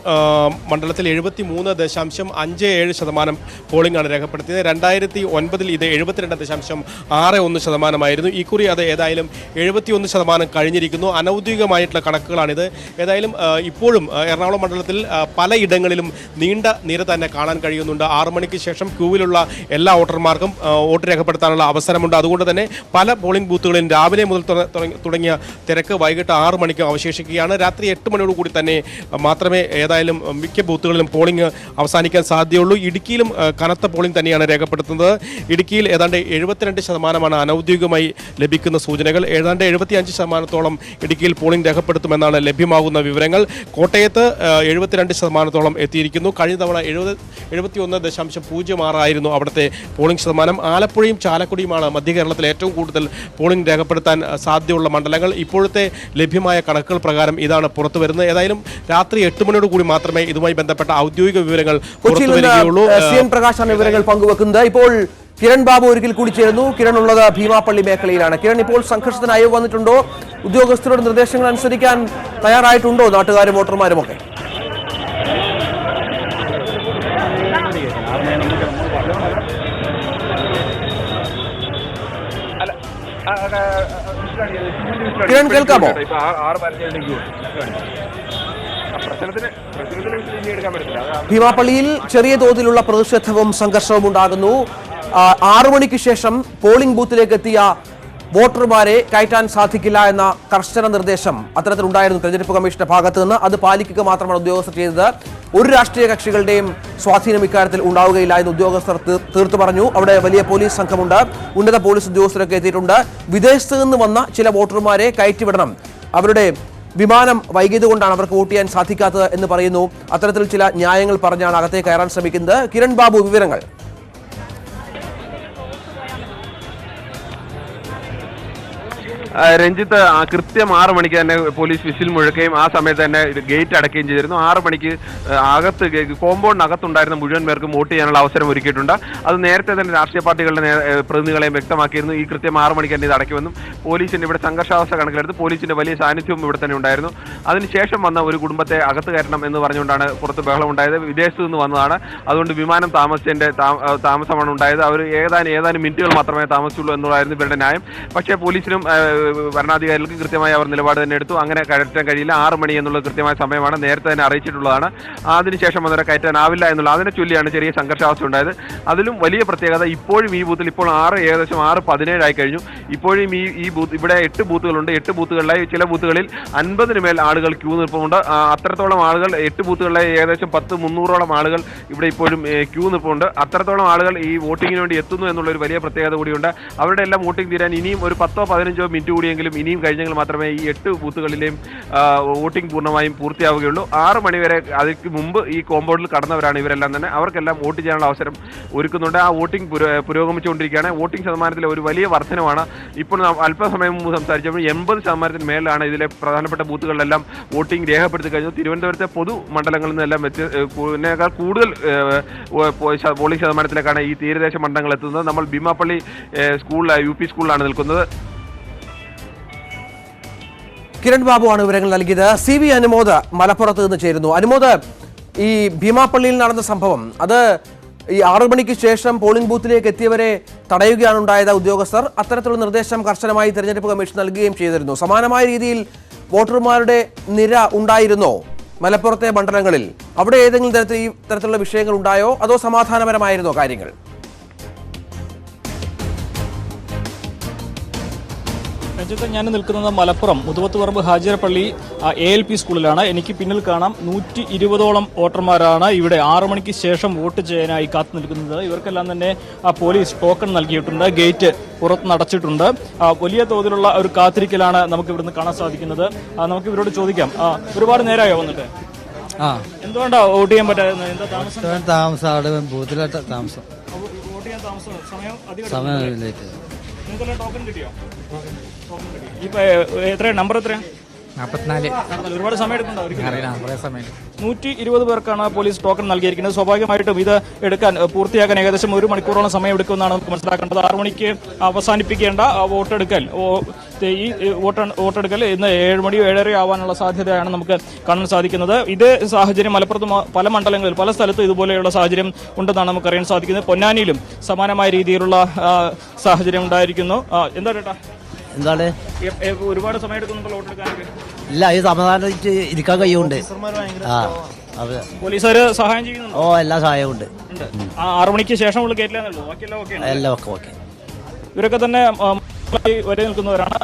മണ്ഡലത്തിൽ എഴുപത്തി മൂന്ന് ദശാംശം അഞ്ച് ഏഴ് ശതമാനം പോളിംഗ് ആണ് രേഖപ്പെടുത്തിയത്. രണ്ടായിരത്തി ഒൻപതിൽ ഇത് എഴുപത്തിരണ്ട് ദശാംശം ആറ് ഒന്ന് ശതമാനമായിരുന്നു. ഇക്കുറി അത് ഏതായാലും എഴുപത്തി ഒന്ന് ശതമാനം കഴിഞ്ഞിരിക്കുന്നു. അനൗദ്യോഗികമായിട്ടുള്ള കണക്കുകളാണിത്. ഏതായാലും ഇപ്പോഴും എറണാകുളം മണ്ഡലത്തിൽ പലയിടങ്ങളിലും നീണ്ട നിര തന്നെ കാണാൻ കഴിയുന്നുണ്ട്. ആറു മണിക്ക് ശേഷം ക്യൂവിലുള്ള എല്ലാ വോട്ടർമാർക്കും വോട്ട് രേഖപ്പെടുത്താനുള്ള അവസരമുണ്ട്. അതുകൊണ്ട് തന്നെ പല പോളിംഗ് ബൂത്തുകളിലും രാവിലെ മുതൽ തുട- തുടങ്ങി- തുടങ്ങിയ തിരക്ക് വൈകിട്ട് ആറ് മണിക്ക് അവശേഷിക്കുകയാണ് രാത്രി എട്ട് മണിയോട് കൂടി തന്നെ മാത്രമേ ഏതായാലും മിക്ക ബൂത്തുകളിലും പോളിംഗ് അവസാനിക്കാൻ സാധ്യതയുള്ളൂ. ഇടുക്കിയിലും കനത്ത പോളിംഗ് തന്നെയാണ് രേഖപ്പെടുത്തുന്നത്. ഇടുക്കിയിൽ ഏതാണ്ട് എഴുപത്തിരണ്ട് ശതമാനമാണ് അനൌദ്യോഗികമായി ലഭിക്കുന്ന സൂചനകൾ. ഏതാണ്ട് എഴുപത്തി അഞ്ച് ശതമാനത്തോളം ഇടുക്കിയിൽ പോളിംഗ് രേഖപ്പെടുത്തുമെന്നാണ് ലഭ്യമാകുന്ന വിവരങ്ങൾ. കോട്ടയത്ത് എഴുപത്തിരണ്ട് ശതമാനത്തോളം എത്തിയിരിക്കുന്നു. കഴിഞ്ഞ തവണ എഴുപത് എഴുപത്തി ഒന്ന് ദശാംശം പൂജ്യം ആറായിരുന്നു അവിടുത്തെ പോളിംഗ് ശതമാനം. ആലപ്പുഴയും ചാലക്കുടിയുമാണ് മധ്യകേരളത്തിൽ ഏറ്റവും കൂടുതൽ പോളിംഗ് രേഖപ്പെടുത്താൻ സാധ്യതയുള്ള മണ്ഡലങ്ങൾ. ഇപ്പോഴത്തെ ലഭ്യമായ കണക്കുകൾ പ്രകാരം ഇതാണ് പുറത്തു വരുന്നത്. ഏതായാലും രാത്രി എട്ട് മണിയോട് കൂടി മാത്രമേ ഇതുമായി ബന്ധപ്പെട്ട ഔദ്യോഗിക വിവരങ്ങൾ കൊച്ചിയിൽ പുറത്തു വരികയുള്ളൂ. നിന്ന് സി എൻ പ്രകാശാണ് വിവരങ്ങൾ പങ്കുവെക്കുന്നത്. ഇപ്പോൾ കിരൺ ബാബു ഒരിക്കൽ കൂടി ചേരുന്നു. കിരൺ ഉള്ളത് ഭീമാപ്പള്ളി മേഖലയിലാണ്. കിരൺ ഇപ്പോൾ സംഘർഷത്തിന് അയവ് വന്നിട്ടുണ്ടോ? ഉദ്യോഗസ്ഥരുടെ നിർദ്ദേശങ്ങൾ അനുസരിക്കാൻ തയ്യാറായിട്ടുണ്ടോ? നാട്ടുകാരും വോട്ടർമാരും ഒക്കെ പറ്റില്ല കേൾക്കാമോ? ഭീമാപ്പള്ളിയിൽ ചെറിയ തോതിലുള്ള പ്രതിഷേധവും സംഘർഷവും ഉണ്ടാകുന്നു. ആറു മണിക്ക് ശേഷം പോളിംഗ് ബൂത്തിലേക്ക് എത്തിയ വോട്ടർമാരെ കയറ്റാൻ സാധിക്കില്ല എന്ന കർശന നിർദ്ദേശം അത്തരത്തിലുണ്ടായിരുന്നു. തെരഞ്ഞെടുപ്പ് കമ്മീഷന്റെ ഭാഗത്ത് നിന്ന് അത് പാലിക്കുക മാത്രമാണ് ഉദ്യോഗസ്ഥർ ചെയ്തത്. ഒരു രാഷ്ട്രീയ കക്ഷികളുടെയും സ്വാധീനം ഇക്കാര്യത്തിൽ ഉണ്ടാവുകയില്ല എന്ന് ഉദ്യോഗസ്ഥർ തീർത്തു പറഞ്ഞു. അവിടെ വലിയ പോലീസ് സംഘമുണ്ട്. ഉന്നത പോലീസ് ഉദ്യോഗസ്ഥരൊക്കെ എത്തിയിട്ടുണ്ട്. വിദേശത്ത് നിന്ന് വന്ന ചില വോട്ടർമാരെ കയറ്റിവിടണം. അവരുടെ വിമാനം വൈകിയത് കൊണ്ടാണ് അവർക്ക് വോട്ട് ചെയ്യാൻ സാധിക്കാത്തത് എന്ന് പറയുന്നു. അത്തരത്തിൽ ചില ന്യായങ്ങൾ പറഞ്ഞാണ് അകത്തേക്ക് കയറാൻ ശ്രമിക്കുന്നത്. കിരൺ ബാബു വിവരങ്ങൾ. രഞ്ജിത്ത് കൃത്യം ആറ് മണിക്ക് തന്നെ പോലീസ് വിസിൽ മുഴക്കുകയും ആ സമയത്ത് തന്നെ ഗേറ്റ് അടക്കുകയും ചെയ്തിരുന്നു. ആറ് മണിക്ക് അകത്ത് കോമ്പൗണ്ടിനകത്തുണ്ടായിരുന്ന മുഴുവൻ പേർക്കും വോട്ട് ചെയ്യാനുള്ള അവസരം ഒരുക്കിയിട്ടുണ്ട്. അത് നേരത്തെ തന്നെ രാഷ്ട്രീയ പാർട്ടികളുടെ പ്രതിനിധികളെയും വ്യക്തമാക്കിയിരുന്നു. ഈ കൃത്യം ആറ് മണിക്ക് തന്നെ ഇത് അടയ്ക്കുമെന്നും പോലീസിന്റെ ഇവിടെ സംഘർഷാവസ്ഥ കണക്കിലെടുത്ത് പോലീസിന്റെ വലിയ സാന്നിധ്യവും ഇവിടെ തന്നെ ഉണ്ടായിരുന്നു. അതിനുശേഷം വന്ന ഒരു കുടുംബത്തെ അകത്ത് കയറ്റണം എന്ന് പറഞ്ഞുകൊണ്ടാണ് പുറത്ത് ബഹളം ഉണ്ടായത്. വിദേശത്ത് നിന്ന് വന്നതാണ്. അതുകൊണ്ട് വിമാനം താമസിച്ചതിന്റെ താമസമാണ് ഉണ്ടായത്. അവർ ഏതാനും ഏതാനും മിനിറ്റുകൾ മാത്രമേ താമസിച്ചുള്ളൂ എന്നുള്ളതായിരുന്നു ഇവരുടെ ന്യായം. പക്ഷേ പോലീസിനും ഭരണാധികാരികൾക്ക് കൃത്യമായി അവർ നിലപാട് തന്നെ എടുത്തു. അങ്ങനെ കയറ്റാൻ കഴിയില്ല. ആറ് മണി എന്നുള്ളത് കൃത്യമായ സമയമാണ്. നേരത്തെ തന്നെ അറിയിച്ചിട്ടുള്ളതാണ്. അതിനുശേഷം അന്നേരം കയറ്റാനാവില്ല എന്നുള്ള അതിനെ ചൊല്ലിയാണ് ചെറിയ സംഘർഷാവസ്ഥ ഉണ്ടായത്. അതിലും വലിയ പ്രത്യേകത ഇപ്പോഴും ഈ ബൂത്തിൽ ഇപ്പോൾ ആറ് ഏകദേശം ആറ് പതിനേഴായി കഴിഞ്ഞു. ഇപ്പോഴും ഈ ഈ ബൂത്ത് ഇവിടെ എട്ട് ബൂത്തുകളുണ്ട്. എട്ട് ബൂത്തുകളിലായി ചില ബൂത്തുകളിൽ അൻപതിന് മേൽ ആളുകൾ ക്യൂ നിൽപ്പുണ്ട്. അത്രത്തോളം ആളുകൾ എട്ട് ബൂത്തുകളിലായി ഏകദേശം പത്ത് മുന്നൂറോളം ആളുകൾ ഇവിടെ ഇപ്പോഴും ക്യൂ നിൽപ്പുണ്ട്. അത്രത്തോളം ആളുകൾ ഈ വോട്ടിങ്ങിന് വേണ്ടി എത്തുന്നു എന്നുള്ളൊരു വലിയ പ്രത്യേകത കൂടിയുണ്ട്. അവരുടെ എല്ലാം വോട്ടിംഗ് തീരാൻ ഇനിയും ഒരു പത്തോ പതിനഞ്ചോ മിനിറ്റ് കൂടിയെങ്കിലും ഇനിയും കഴിഞ്ഞെങ്കിൽ മാത്രമേ ഈ എട്ട് ബൂത്തുകളിലെയും വോട്ടിംഗ് പൂർണമായും പൂർത്തിയാവുകയുള്ളൂ. ആറ് മണിവരെ അതിന് മുമ്പ് ഈ കോമ്പൗണ്ടിൽ കടന്നവരാണ് ഇവരെല്ലാം തന്നെ. അവർക്കെല്ലാം വോട്ട് ചെയ്യാനുള്ള അവസരം ഒരുക്കുന്നുണ്ട്. ആ വോട്ടിംഗ് പുരോ- പുരോഗമിച്ചുകൊണ്ടിരിക്കുകയാണ്. വോട്ടിംഗ് ശതമാനത്തിലെ ഒരു വലിയ വർധനമാണ് ഇപ്പോൾ അല്പസമയം മുമ്പ് സംസാരിച്ചപ്പോൾ എൺപത് ശതമാനത്തിന് മേലാണ് ഇതിലെ പ്രധാനപ്പെട്ട ബൂത്തുകളിലെല്ലാം വോട്ടിംഗ് രേഖപ്പെടുത്തി കഴിഞ്ഞു തിരുവനന്തപുരത്തെ പൊതു മണ്ഡലങ്ങളിൽ നിന്നെല്ലാം വ്യത്യസ്ത കൂടുതൽ പോളിംഗ് ശതമാനത്തിലേക്കാണ് ഈ തീരദേശ മണ്ഡലങ്ങൾ എത്തുന്നത്. നമ്മൾ ഭീമാപ്പള്ളി സ്കൂളിലാണ് യു പി സ്കൂളിലാണ് നിൽക്കുന്നത്. കിരൺ ബാബുവാണ് വിവരങ്ങൾ നൽകിയത്. സി വി അനുമോദ് മലപ്പുറത്ത് നിന്ന് ചേരുന്നു. അനുമോദ് ഈ ഭീമാപ്പള്ളിയിൽ നടന്ന സംഭവം അത് ഈ ആറു മണിക്ക് ശേഷം പോളിംഗ് ബൂത്തിലേക്ക് എത്തിയവരെ തടയുകയാണ് ഉണ്ടായത് ഉദ്യോഗസ്ഥർ. അത്തരത്തിലുള്ള നിർദ്ദേശം കർശനമായി തെരഞ്ഞെടുപ്പ് കമ്മീഷൻ നൽകുകയും ചെയ്തിരുന്നു. സമാനമായ രീതിയിൽ വോട്ടർമാരുടെ നിര ഉണ്ടായിരുന്നോ മലപ്പുറത്തെ മണ്ഡലങ്ങളിൽ? അവിടെ ഏതെങ്കിലും തരത്തിൽ ഈ തരത്തിലുള്ള വിഷയങ്ങൾ ഉണ്ടായോ? അതോ സമാധാനപരമായിരുന്നോ കാര്യങ്ങൾ? രഞ്ജിത്ത് ഞാൻ നിൽക്കുന്നത് Malappuram. Muthuvathuparamb Hajirappalli A L P സ്കൂളിലാണ്. എനിക്ക് പിന്നിൽ കാണാം നൂറ്റി ഇരുപതോളം വോട്ടർമാരാണ് ഇവിടെ. ആറു മണിക്ക് ശേഷം വോട്ട് ചെയ്യാനായി കാത്തു നിൽക്കുന്നത്. ഇവർക്കെല്ലാം തന്നെ പോലീസ് ടോക്കൺ നൽകിയിട്ടുണ്ട്. ഗേറ്റ് പുറത്ത് നടച്ചിട്ടുണ്ട്. വലിയ തോതിലുള്ള ഒരു കാത്തിരിക്കലാണ് നമുക്ക് ഇവിടുന്ന് കാണാൻ സാധിക്കുന്നത്. നമുക്ക് ഇവരോട് ചോദിക്കാം. ഒരുപാട് നേരമായോ വന്നിട്ട്? ആ. എന്തുകൊണ്ടാ വോട്ട് ചെയ്യാൻ പറ്റാതെ എന്താ താമസം? താമസം അവിടെ ബൂത്തിലോട്ട് താമസം. വോട്ട് ചെയ്യാൻ താമസം? സമയം അധികം സമയമില്ലേക്ക് ടോക്കൺ കിട്ടിയോ? ഇപ്പൊ എത്ര നമ്പർ എത്രയാ? നാൽപ്പത്തിനാല് ഒരുപാട് സമയം നൂറ്റി ഇരുപത് പേർക്കാണ് പോലീസ് ടോക്കൺ നൽകിയിരിക്കുന്നത്. സ്വാഭാവികമായിട്ടും ഇത് എടുക്കാൻ പൂർത്തിയാക്കാൻ ഏകദേശം ഒരു മണിക്കൂറോളം സമയം എടുക്കുമെന്നാണ് നമുക്ക് മനസ്സിലാക്കേണ്ടത്. ആറു മണിക്ക് അവസാനിപ്പിക്കേണ്ട വോട്ടെടുക്കൽ ഈ വോട്ട് വോട്ടെടുക്കൽ ഇന്ന് ഏഴ് മണി ഏഴര ആവാനുള്ള സാധ്യതയാണ് നമുക്ക് കാണാൻ സാധിക്കുന്നത്. ഇതേ സാഹചര്യം മലപ്പുറത്ത് പല മണ്ഡലങ്ങളിൽ പല സ്ഥലത്തും ഇതുപോലെയുള്ള സാഹചര്യം ഉണ്ടെന്നാണ് നമുക്ക് അറിയാൻ സാധിക്കുന്നത്. പൊന്നാനിയിലും സമാനമായ രീതിയിലുള്ള സാഹചര്യം ഉണ്ടായിരിക്കുന്നു. എന്താ ചേട്ടാ? എന്താണ്? ഒരുപാട് സമയം ഇല്ല ഈ സമാധാനിച്ച് ഇരിക്കാൻ കഴിയുണ്ട് ആ അതെ. പോലീസുകാർ സഹായം ചെയ്യുന്നുണ്ട്? ഓ എല്ലാ സഹായവും ഉണ്ട്. ഉണ്ട്. ആ ആറു മണിക്ക് ശേഷമുള്ള കേട്ടില്ലാന്നുള്ളൂ ബാക്കിയെല്ലാം ഓക്കെ എല്ലാം ഒക്കെ ഓക്കെ. ഇവരൊക്കെ തന്നെ വരെ നിൽക്കുന്നവരാണ്.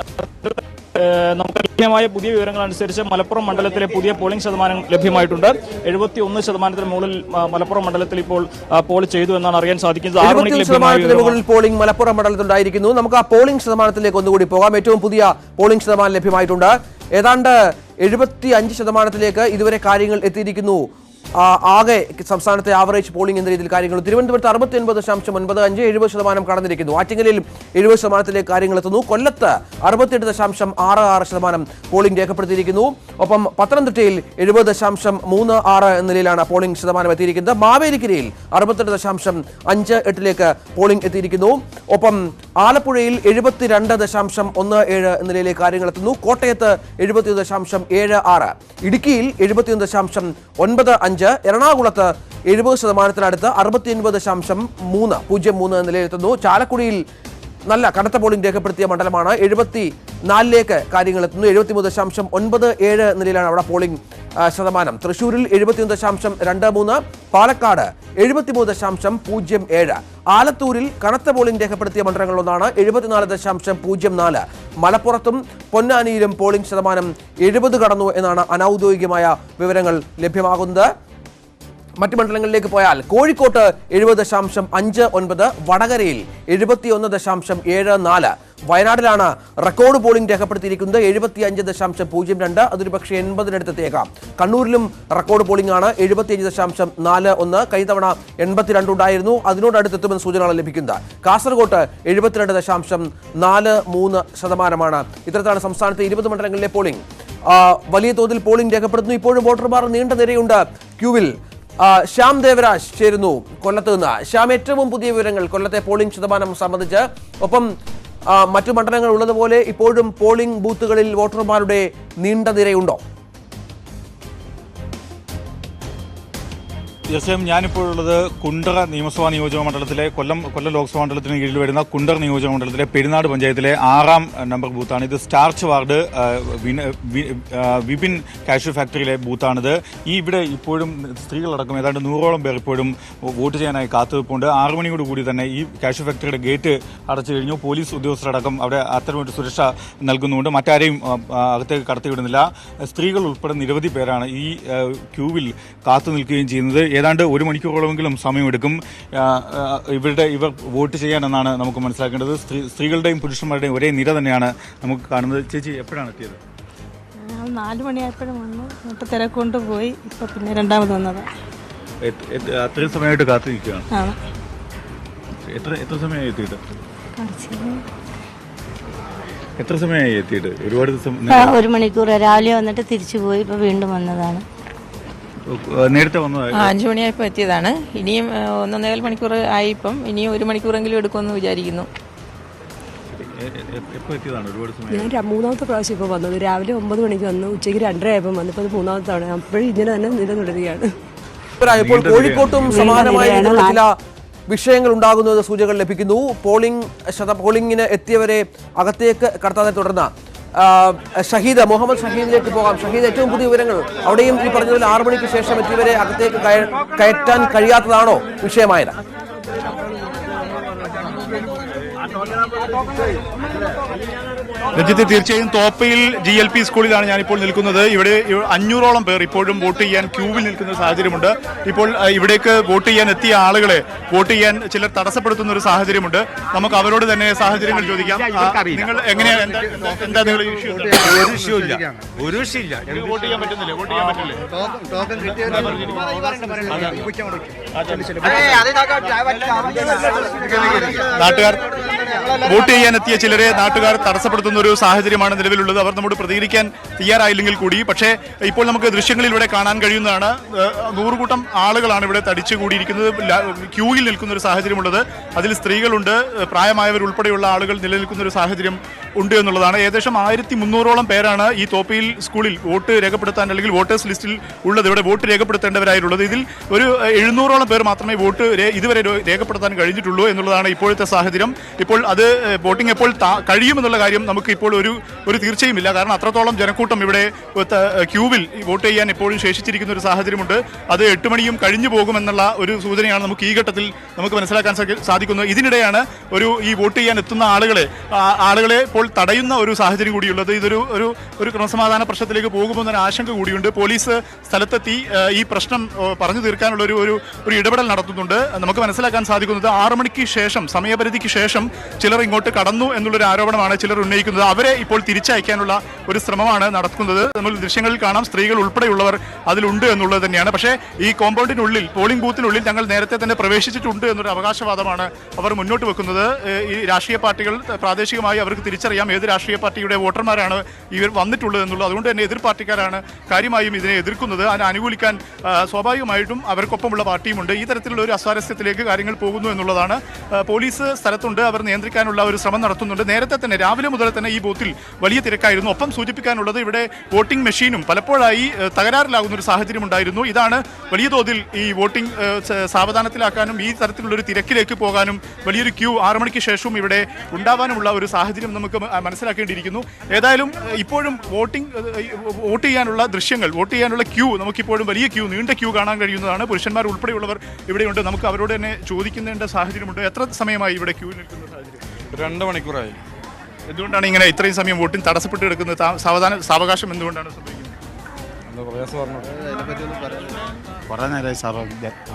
നമുക്ക് ലഭ്യമായ പുതിയ വിവരങ്ങൾ അനുസരിച്ച് മലപ്പുറം മണ്ഡലത്തിലെ പുതിയ പോളിംഗ് ശതമാനം ലഭ്യമായിട്ടുണ്ട്. എഴുപത്തി ഒന്ന് ശതമാനത്തിന് മുകളിൽ മലപ്പുറം മണ്ഡലത്തിൽ ഇപ്പോൾ പോൾ ചെയ്തു എന്നാണ് അറിയാൻ സാധിക്കുന്നത്. ആറ് മണിക്ക് ലഭ്യമായ ശതമാനത്തിന് മുകളിൽ പോളിംഗ് മലപ്പുറം മണ്ഡലത്തിലുണ്ടായിരിക്കുന്നു. നമുക്ക് ആ പോളിംഗ് ശതമാനത്തിലേക്ക് ഒന്നുകൂടി പോകാം. ഏറ്റവും പുതിയ പോളിംഗ് ശതമാനം ലഭ്യമായിട്ടുണ്ട്. ഏതാണ്ട് എഴുപത്തി അഞ്ച് ശതമാനത്തിലേക്ക് ഇതുവരെ കാര്യങ്ങൾ എത്തിയിരിക്കുന്നു. ആകെ സംസ്ഥാനത്തെ ആവറേജ് പോളിംഗ് എന്ന രീതിയിൽ കാര്യങ്ങൾ തിരുവനന്തപുരത്ത് അറുപത്തി ഒൻപത് ദശാംശം ഒൻപത് അഞ്ച് എഴുപത് ശതമാനം കടന്നിരിക്കുന്നു. ആറ്റിങ്ങലിൽ എഴുപത് ശതമാനത്തിലേക്ക് കാര്യങ്ങൾ എത്തുന്നു. കൊല്ലത്ത് അറുപത്തിയെട്ട് ദശാംശം ആറ് ആറ് ശതമാനം പോളിംഗ് രേഖപ്പെടുത്തിയിരിക്കുന്നു. ഒപ്പം പത്തനംതിട്ടയിൽ എഴുപത് ദശാംശം മൂന്ന് ആറ് എന്ന നിലയിലാണ് പോളിംഗ് ശതമാനം എത്തിയിരിക്കുന്നത്. മാവേലിക്കരയിൽ അറുപത്തെട്ട് ദശാംശം അഞ്ച് എട്ടിലേക്ക് പോളിംഗ് എത്തിയിരിക്കുന്നു. ഒപ്പം ആലപ്പുഴയിൽ എഴുപത്തിരണ്ട് ദശാംശം ഒന്ന് ഏഴ് എന്ന നിലയിലേക്ക് കാര്യങ്ങൾ എത്തുന്നു. കോട്ടയത്ത് എഴുപത്തി ദശാംശം ഏഴ് ആറ്. ഇടുക്കിയിൽ എഴുപത്തിയൊന്ന് ദശാംശം ഒൻപത് അഞ്ച് എറണാകുളത്ത് എഴുപത് ശതമാനത്തിനടുത്ത് അറുപത്തിയൊൻപത് ദശാംശം മൂന്ന് പൂജ്യം മൂന്ന് നിലയിലെത്തുന്നു ചാലക്കുടിയിൽ നല്ല കനത്ത പോളിംഗ് രേഖപ്പെടുത്തിയ മണ്ഡലമാണ് എഴുപത്തി നാലിലേക്ക് കാര്യങ്ങൾ എത്തുന്നു. എഴുപത്തിമൂന്ന് ദശാംശം ഒൻപത് ഏഴ് നിലയിലാണ് അവിടെ പോളിംഗ് ശതമാനം. തൃശൂരിൽ എഴുപത്തിയൊന്ന് ദശാംശം രണ്ട് മൂന്ന് പാലക്കാട് എഴുപത്തിമൂന്ന് ദശാംശം പൂജ്യം ഏഴ്. ആലത്തൂരിൽ കനത്ത പോളിംഗ് രേഖപ്പെടുത്തിയ മണ്ഡലങ്ങളിലൊന്നാണ് എഴുപത്തിനാല് ദശാംശം പൂജ്യം നാല്. മലപ്പുറത്തും പൊന്നാനിയിലും പോളിംഗ് ശതമാനം എഴുപത് കടന്നു എന്നാണ് അനൌദ്യോഗികമായ വിവരങ്ങൾ ലഭ്യമാകുന്നത്. മറ്റ് മണ്ഡലങ്ങളിലേക്ക് പോയാൽ കോഴിക്കോട്ട് എഴുപത് ദശാംശം അഞ്ച് ഒൻപത് വടകരയിൽ എഴുപത്തിയൊന്ന് ദശാംശം ഏഴ് നാല്. വയനാട്ടിലാണ് റെക്കോർഡ് പോളിംഗ് രേഖപ്പെടുത്തിയിരിക്കുന്നത് എഴുപത്തി അഞ്ച് ദശാംശം പൂജ്യം രണ്ട് അതൊരു പക്ഷേ എൺപതിനടുത്തെത്തിയേക്കാം കണ്ണൂരിലും റെക്കോർഡ് പോളിംഗ് ആണ് എഴുപത്തിയഞ്ച് ദശാംശം നാല് ഒന്ന് കഴിഞ്ഞ തവണ എൺപത്തിരണ്ട് ഉണ്ടായിരുന്നു. അതിനോടടുത്തെത്തുമെന്ന് സൂചനയാണ് ലഭിക്കുന്നത്. കാസർഗോട്ട് എഴുപത്തിരണ്ട് ദശാംശം നാല് മൂന്ന് ശതമാനമാണ്. ഇത്തരത്തിലാണ് സംസ്ഥാനത്തെ ഇരുപത് മണ്ഡലങ്ങളിലെ പോളിംഗ്. വലിയ തോതിൽ പോളിംഗ് രേഖപ്പെടുത്തുന്നു. ഇപ്പോഴും വോട്ടർമാർ നീണ്ട നിരയുണ്ട്. ക്യൂവിൽ ശ്യാം ദേവരാജ് ചേരുന്നു കൊല്ലത്ത് നിന്ന്. ശ്യാം ഏറ്റവും പുതിയ വിവരങ്ങൾ കൊല്ലത്തെ പോളിംഗ് ശതമാനം സംബന്ധിച്ച്. ഒപ്പം മറ്റു മണ്ഡലങ്ങൾ ഉള്ളതുപോലെ ഇപ്പോഴും പോളിംഗ് ബൂത്തുകളിൽ വോട്ടർമാരുടെ നീണ്ട നിരയുണ്ടോ? തീർച്ചയായും ഞാനിപ്പോഴുള്ളത് കുണ്ടറ നിയമസഭാ നിയോജക മണ്ഡലത്തിലെ കൊല്ലം കൊല്ലം ലോക്സഭാ മണ്ഡലത്തിന് കീഴിൽ വരുന്ന കുണ്ടറ നിയോജക മണ്ഡലത്തിലെ പെരുന്നാട് പഞ്ചായത്തിലെ ആറാം നമ്പർ ബൂത്താണ്. ഇത് സ്റ്റാർച്ച് വാർഡ് വിപിൻ കാഷ്യൂ ഫാക്ടറിയിലെ ബൂത്താണിത്. ഈ ഇവിടെ ഇപ്പോഴും സ്ത്രീകളടക്കം ഏതാണ്ട് നൂറോളം പേർ ഇപ്പോഴും വോട്ട് ചെയ്യാനായി കാത്തുവെപ്പുണ്ട് ആറു മണിയോട് കൂടി തന്നെ ഈ കാഷ്യൂ ഫാക്ടറിയുടെ ഗേറ്റ് അടച്ചു കഴിഞ്ഞു. പോലീസ് ഉദ്യോഗസ്ഥരടക്കം അവിടെ അത്തരമൊരു സുരക്ഷ നൽകുന്നുണ്ട്. മറ്റാരെയും അകത്തേക്ക് കടത്തിവിടുന്നില്ല. സ്ത്രീകൾ ഉൾപ്പെടെ നിരവധി പേരാണ് ഈ ക്യൂവിൽ കാത്തു നിൽക്കുകയും ചെയ്യുന്നത്. ഏതാണ്ട് ഒരു മണിക്കൂറോളമെങ്കിലും സമയമെടുക്കും. ഇവരുടെ ഇവർ വോട്ട് ചെയ്യാനെന്നാണ് നമുക്ക് മനസ്സിലാക്കേണ്ടത്. സ്ത്രീ സ്ത്രീകളുടെയും പുരുഷന്മാരുടെയും ഒരേ നിര തന്നെയാണ് നമുക്ക് കാണുന്നത്. ചേച്ചി എപ്പോഴാണ് എത്തിയത്? നാല് മണിയായപ്പോഴും വന്നു. ഇപ്പം തിരക്കൊണ്ട് പോയി. ഇപ്പം പിന്നെ രണ്ടാമത് വന്നത്. അത്രയും സമയമായിട്ട് കാത്തു നിൽക്കുകയാണ് എത്ര എത്ര സമയമായി എത്തിയിട്ട്? എത്ര സമയമായി എത്തിയിട്ട്? ഒരുപാട് ദിവസം ഒരു മണിക്കൂർ. രാവിലെ വന്നിട്ട് തിരിച്ചു പോയി. ഇപ്പൊ വീണ്ടും വന്നതാണ്. നേരത്തെ വന്നതായി. ആ അഞ്ചു മണിയായപ്പോൾ എത്തിയതാണ്. ഇനിയും ഒന്നൊന്നേകാൽ മണിക്കൂർ ആയി ഇപ്പം ഇനിയും ഒരു മണിക്കൂറെങ്കിലും എടുക്കുമെന്ന് വിചാരിക്കുന്നു. എപ്പോൾ എത്തിയതാണ്? ഒരുപാട് സമയം ഞാൻ മൂന്നാമത്തെ പ്രാവശ്യം ഇപ്പോൾ വന്നത്. രാവിലെ ഒമ്പത് മണിക്ക് വന്നു ഉച്ചയ്ക്ക് രണ്ടര ആയപ്പോൾ വന്നു. ഇപ്പോൾ അത് മൂന്നാമത്തെ തവണ. അപ്പോഴും ഇങ്ങനെ തന്നെ നില തുടരുകയാണ്. ഇപ്പോൾ കോഴിക്കോട്ടും സമാനമായ ചില വിഷയങ്ങൾ ഉണ്ടാകുന്നത് സൂചനകൾ ലഭിക്കുന്നു. പോളിംഗ് ശത പോളിംഗിന് എത്തിയവരെ അകത്തേക്ക് കടത്താതെ തുടർന്ന് ഷഹീദ് മുഹമ്മദ് ഷഹീദിലേക്ക് പോകാം. ഷഹീദ് ഏറ്റവും പുതിയ വിവരങ്ങൾ. അവിടെയും ഈ പറഞ്ഞതിൽ ആറു മണിക്ക് ശേഷം എത്തിയവരെ അകത്തേക്ക് കയ- കയറ്റാൻ കഴിയാത്തതാണോ വിഷയമായത്? രഞ്ജിത്ത് തീർച്ചയായും തോപ്പയിൽ ജി എൽ പി സ്കൂളിലാണ് ഞാനിപ്പോൾ നിൽക്കുന്നത്. ഇവിടെ അഞ്ഞൂറോളം പേർ ഇപ്പോഴും വോട്ട് ചെയ്യാൻ ക്യൂവിൽ നിൽക്കുന്ന സാഹചര്യമുണ്ട്. ഇപ്പോൾ ഇവിടേക്ക് വോട്ട് ചെയ്യാൻ എത്തിയ ആളുകളെ വോട്ട് ചെയ്യാൻ ചിലർ തടസ്സപ്പെടുത്തുന്ന ഒരു സാഹചര്യമുണ്ട്. നമുക്ക് അവരോട് തന്നെ സാഹചര്യങ്ങൾ ചോദിക്കാം. നിങ്ങൾ എങ്ങനെയാണ് എന്താ എന്താ നിങ്ങൾ ഒരു ഇഷ്യൂ ഇല്ല. ഒരു ഇഷ്യൂ ഇല്ല. വോട്ട് ചെയ്യാൻ പറ്റുന്നില്ലേ? വോട്ട് ചെയ്യാൻ പറ്റില്ലേ? നാട്ടുകാർ വോട്ട് ചെയ്യാൻ എത്തിയ ചിലരെ നാട്ടുകാർ തടസ്സപ്പെടുത്തുന്ന ഒരു സാഹചര്യമാണ് നിലവിലുള്ളത്. അവർ നമ്മോട് പ്രതികരിക്കാൻ തയ്യാറായില്ലെങ്കിൽ കൂടി. പക്ഷേ ഇപ്പോൾ നമുക്ക് ദൃശ്യങ്ങളിലൂടെ കാണാൻ കഴിയുന്നതാണ്. നൂറുകൂട്ടം ആളുകളാണ് ഇവിടെ തടിച്ചു കൂടിയിരിക്കുന്നത് ക്യൂയിൽ നിൽക്കുന്ന ഒരു സാഹചര്യമുള്ളത്. അതിൽ സ്ത്രീകളുണ്ട്. പ്രായമായവരുൾപ്പെടെയുള്ള ആളുകൾ നിലനിൽക്കുന്ന ഒരു സാഹചര്യം ഉണ്ട് എന്നുള്ളതാണ്. ഏകദേശം ആയിരത്തി മുന്നൂറോളം പേരാണ് ഈ തോപ്പിയിൽ സ്കൂളിൽ വോട്ട് രേഖപ്പെടുത്താൻ അല്ലെങ്കിൽ വോട്ടേഴ്സ് ലിസ്റ്റിൽ ഉള്ളത്. ഇവിടെ വോട്ട് രേഖപ്പെടുത്തേണ്ടവരായിട്ടുള്ളത് ഇതിൽ ഒരു എഴുന്നൂറോളം പേർ മാത്രമേ വോട്ട് ഇതുവരെ രേഖപ്പെടുത്താൻ കഴിഞ്ഞിട്ടുള്ളൂ എന്നുള്ളതാണ് ഇപ്പോഴത്തെ സാഹചര്യം. ഇപ്പോൾ അത് വോട്ടിംഗ് എപ്പോൾ കഴിയുമെന്നുള്ള കാര്യം നമുക്ക് ഇപ്പോൾ ഒരു ഒരു തീർച്ചയുമില്ല. കാരണം അത്രത്തോളം ജനക്കൂട്ടം ഇവിടെ ക്യൂവിൽ വോട്ട് ചെയ്യാൻ ഇപ്പോഴും ശേഷിച്ചിരിക്കുന്ന ഒരു സാഹചര്യമുണ്ട്. അത് എട്ട് മണിയും കഴിഞ്ഞു പോകുമെന്നുള്ള ഒരു സൂചനയാണ് നമുക്ക് ഈ ഘട്ടത്തിൽ നമുക്ക് മനസ്സിലാക്കാൻ സാധി- സാധിക്കുന്നത്. ഇതിനിടെയാണ് ഒരു ഈ വോട്ട് ചെയ്യാൻ എത്തുന്ന ആളുകളെ ആളുകളെ ഇപ്പോൾ തടയുന്ന ഒരു സാഹചര്യം കൂടിയുള്ളത്. ഇതൊരു ഒരു ഒരു ക്രമസമാധാന പ്രശ്നത്തിലേക്ക് പോകുമെന്നൊരു ആശങ്ക കൂടിയുണ്ട്. പോലീസ് സ്ഥലത്തെത്തി ഈ പ്രശ്നം പറഞ്ഞു തീർക്കാനുള്ള ഒരു ഒരു ഒരു ഇടപെടൽ നടത്തുന്നുണ്ട്. നമുക്ക് മനസ്സിലാക്കാൻ സാധിക്കുന്നത് ആറു മണിക്ക് ശേഷം സമയപരിധിക്ക് ശേഷം ചിലർ ഇങ്ങോട്ട് കടന്നു എന്നുള്ളൊരു ആരോപണമാണ് ചിലർ ഉന്നയിക്കുന്നത്. അവരെ ഇപ്പോൾ തിരിച്ചയക്കാനുള്ള ഒരു ശ്രമമാണ് നടക്കുന്നത്. നമ്മൾ ദൃശ്യങ്ങളിൽ കാണാം സ്ത്രീകൾ ഉൾപ്പെടെയുള്ളവർ അതിലുണ്ട് എന്നുള്ളത് തന്നെയാണ്. പക്ഷേ ഈ കോമ്പൗണ്ടിനുള്ളിൽ പോളിംഗ് ബൂത്തിനുള്ളിൽ ഞങ്ങൾ നേരത്തെ തന്നെ പ്രവേശിച്ചിട്ടുണ്ട് എന്നൊരു അവകാശവാദമാണ് അവർ മുന്നോട്ട് വെക്കുന്നത്. ഈ രാഷ്ട്രീയ പാർട്ടികൾ പ്രാദേശികമായി അവർക്ക് തിരിച്ചറിയാം ഏത് രാഷ്ട്രീയ പാർട്ടിയുടെ വോട്ടർമാരാണ് ഇവർ വന്നിട്ടുള്ളത് എന്നുള്ളത്. അതുകൊണ്ട് തന്നെ എതിർ പാർട്ടിക്കാരാണ് കാര്യമായും ഇതിനെ എതിർക്കുന്നത്. അതിനെ അനുകൂലിക്കാൻ സ്വാഭാവികമായിട്ടും അവർക്കൊപ്പമുള്ള പാർട്ടിയുമുണ്ട്. ഈ തരത്തിലുള്ള ഒരു അസ്വാരസ്യത്തിലേക്ക് കാര്യങ്ങൾ പോകുന്നു എന്നുള്ളതാണ്. പോലീസ് സ്ഥലത്തുണ്ട്. അവർ നിയന്ത്രിക്കാനുള്ള ഒരു ശ്രമം നടത്തുന്നുണ്ട്. നേരത്തെ തന്നെ രാവിലെ മുതൽ തന്നെ ഈ ബൂത്തിൽ വലിയ തിരക്കായിരുന്നു. ഒപ്പം സൂചിപ്പിക്കാനുള്ളത് ഇവിടെ വോട്ടിംഗ് മെഷീനും പലപ്പോഴായി തകരാറിലാകുന്ന ഒരു സാഹചര്യം ഉണ്ടായിരുന്നു. ഇതാണ് വലിയ തോതിൽ ഈ വോട്ടിംഗ് സാവധാനത്തിലാക്കാനും ഈ തരത്തിലുള്ളൊരു തിരക്കിലേക്ക് പോകാനും വലിയൊരു ക്യൂ ആറു മണിക്ക് ശേഷവും ഇവിടെ ഉണ്ടാവാനുമുള്ള ഒരു സാഹചര്യം നമുക്ക് മനസ്സിലാക്കേണ്ടിയിരിക്കുന്നു. ഏതായാലും ഇപ്പോഴും വോട്ടിംഗ് വോട്ട് ചെയ്യാനുള്ള ദൃശ്യങ്ങൾ വോട്ട് ചെയ്യാനുള്ള ക്യൂ നമുക്കിപ്പോഴും വലിയ ക്യൂ നീണ്ട ക്യൂ കാണാൻ കഴിയുന്നതാണ്. പുരുഷന്മാർ ഉൾപ്പെടെയുള്ളവർ ഇവിടെയുണ്ട്. നമുക്ക് അവരോട് തന്നെ ചോദിക്കുന്നതിന്റെ സാഹചര്യമുണ്ട്. എത്ര സമയമായി ഇവിടെ ക്യൂ നിൽക്കുന്ന സാഹചര്യം? രണ്ട് മണിക്കൂറായി. എന്തുകൊണ്ടാണ് ഇങ്ങനെ ഇത്രയും സമയം വോട്ടിംഗ് തടസ്സപ്പെട്ട് കിടക്കുന്നത്? സാവധാന സാവകാശം എന്തുകൊണ്ടാണ് സംഭവിക്കുന്നത്? കുറേ നേരമായി സാർ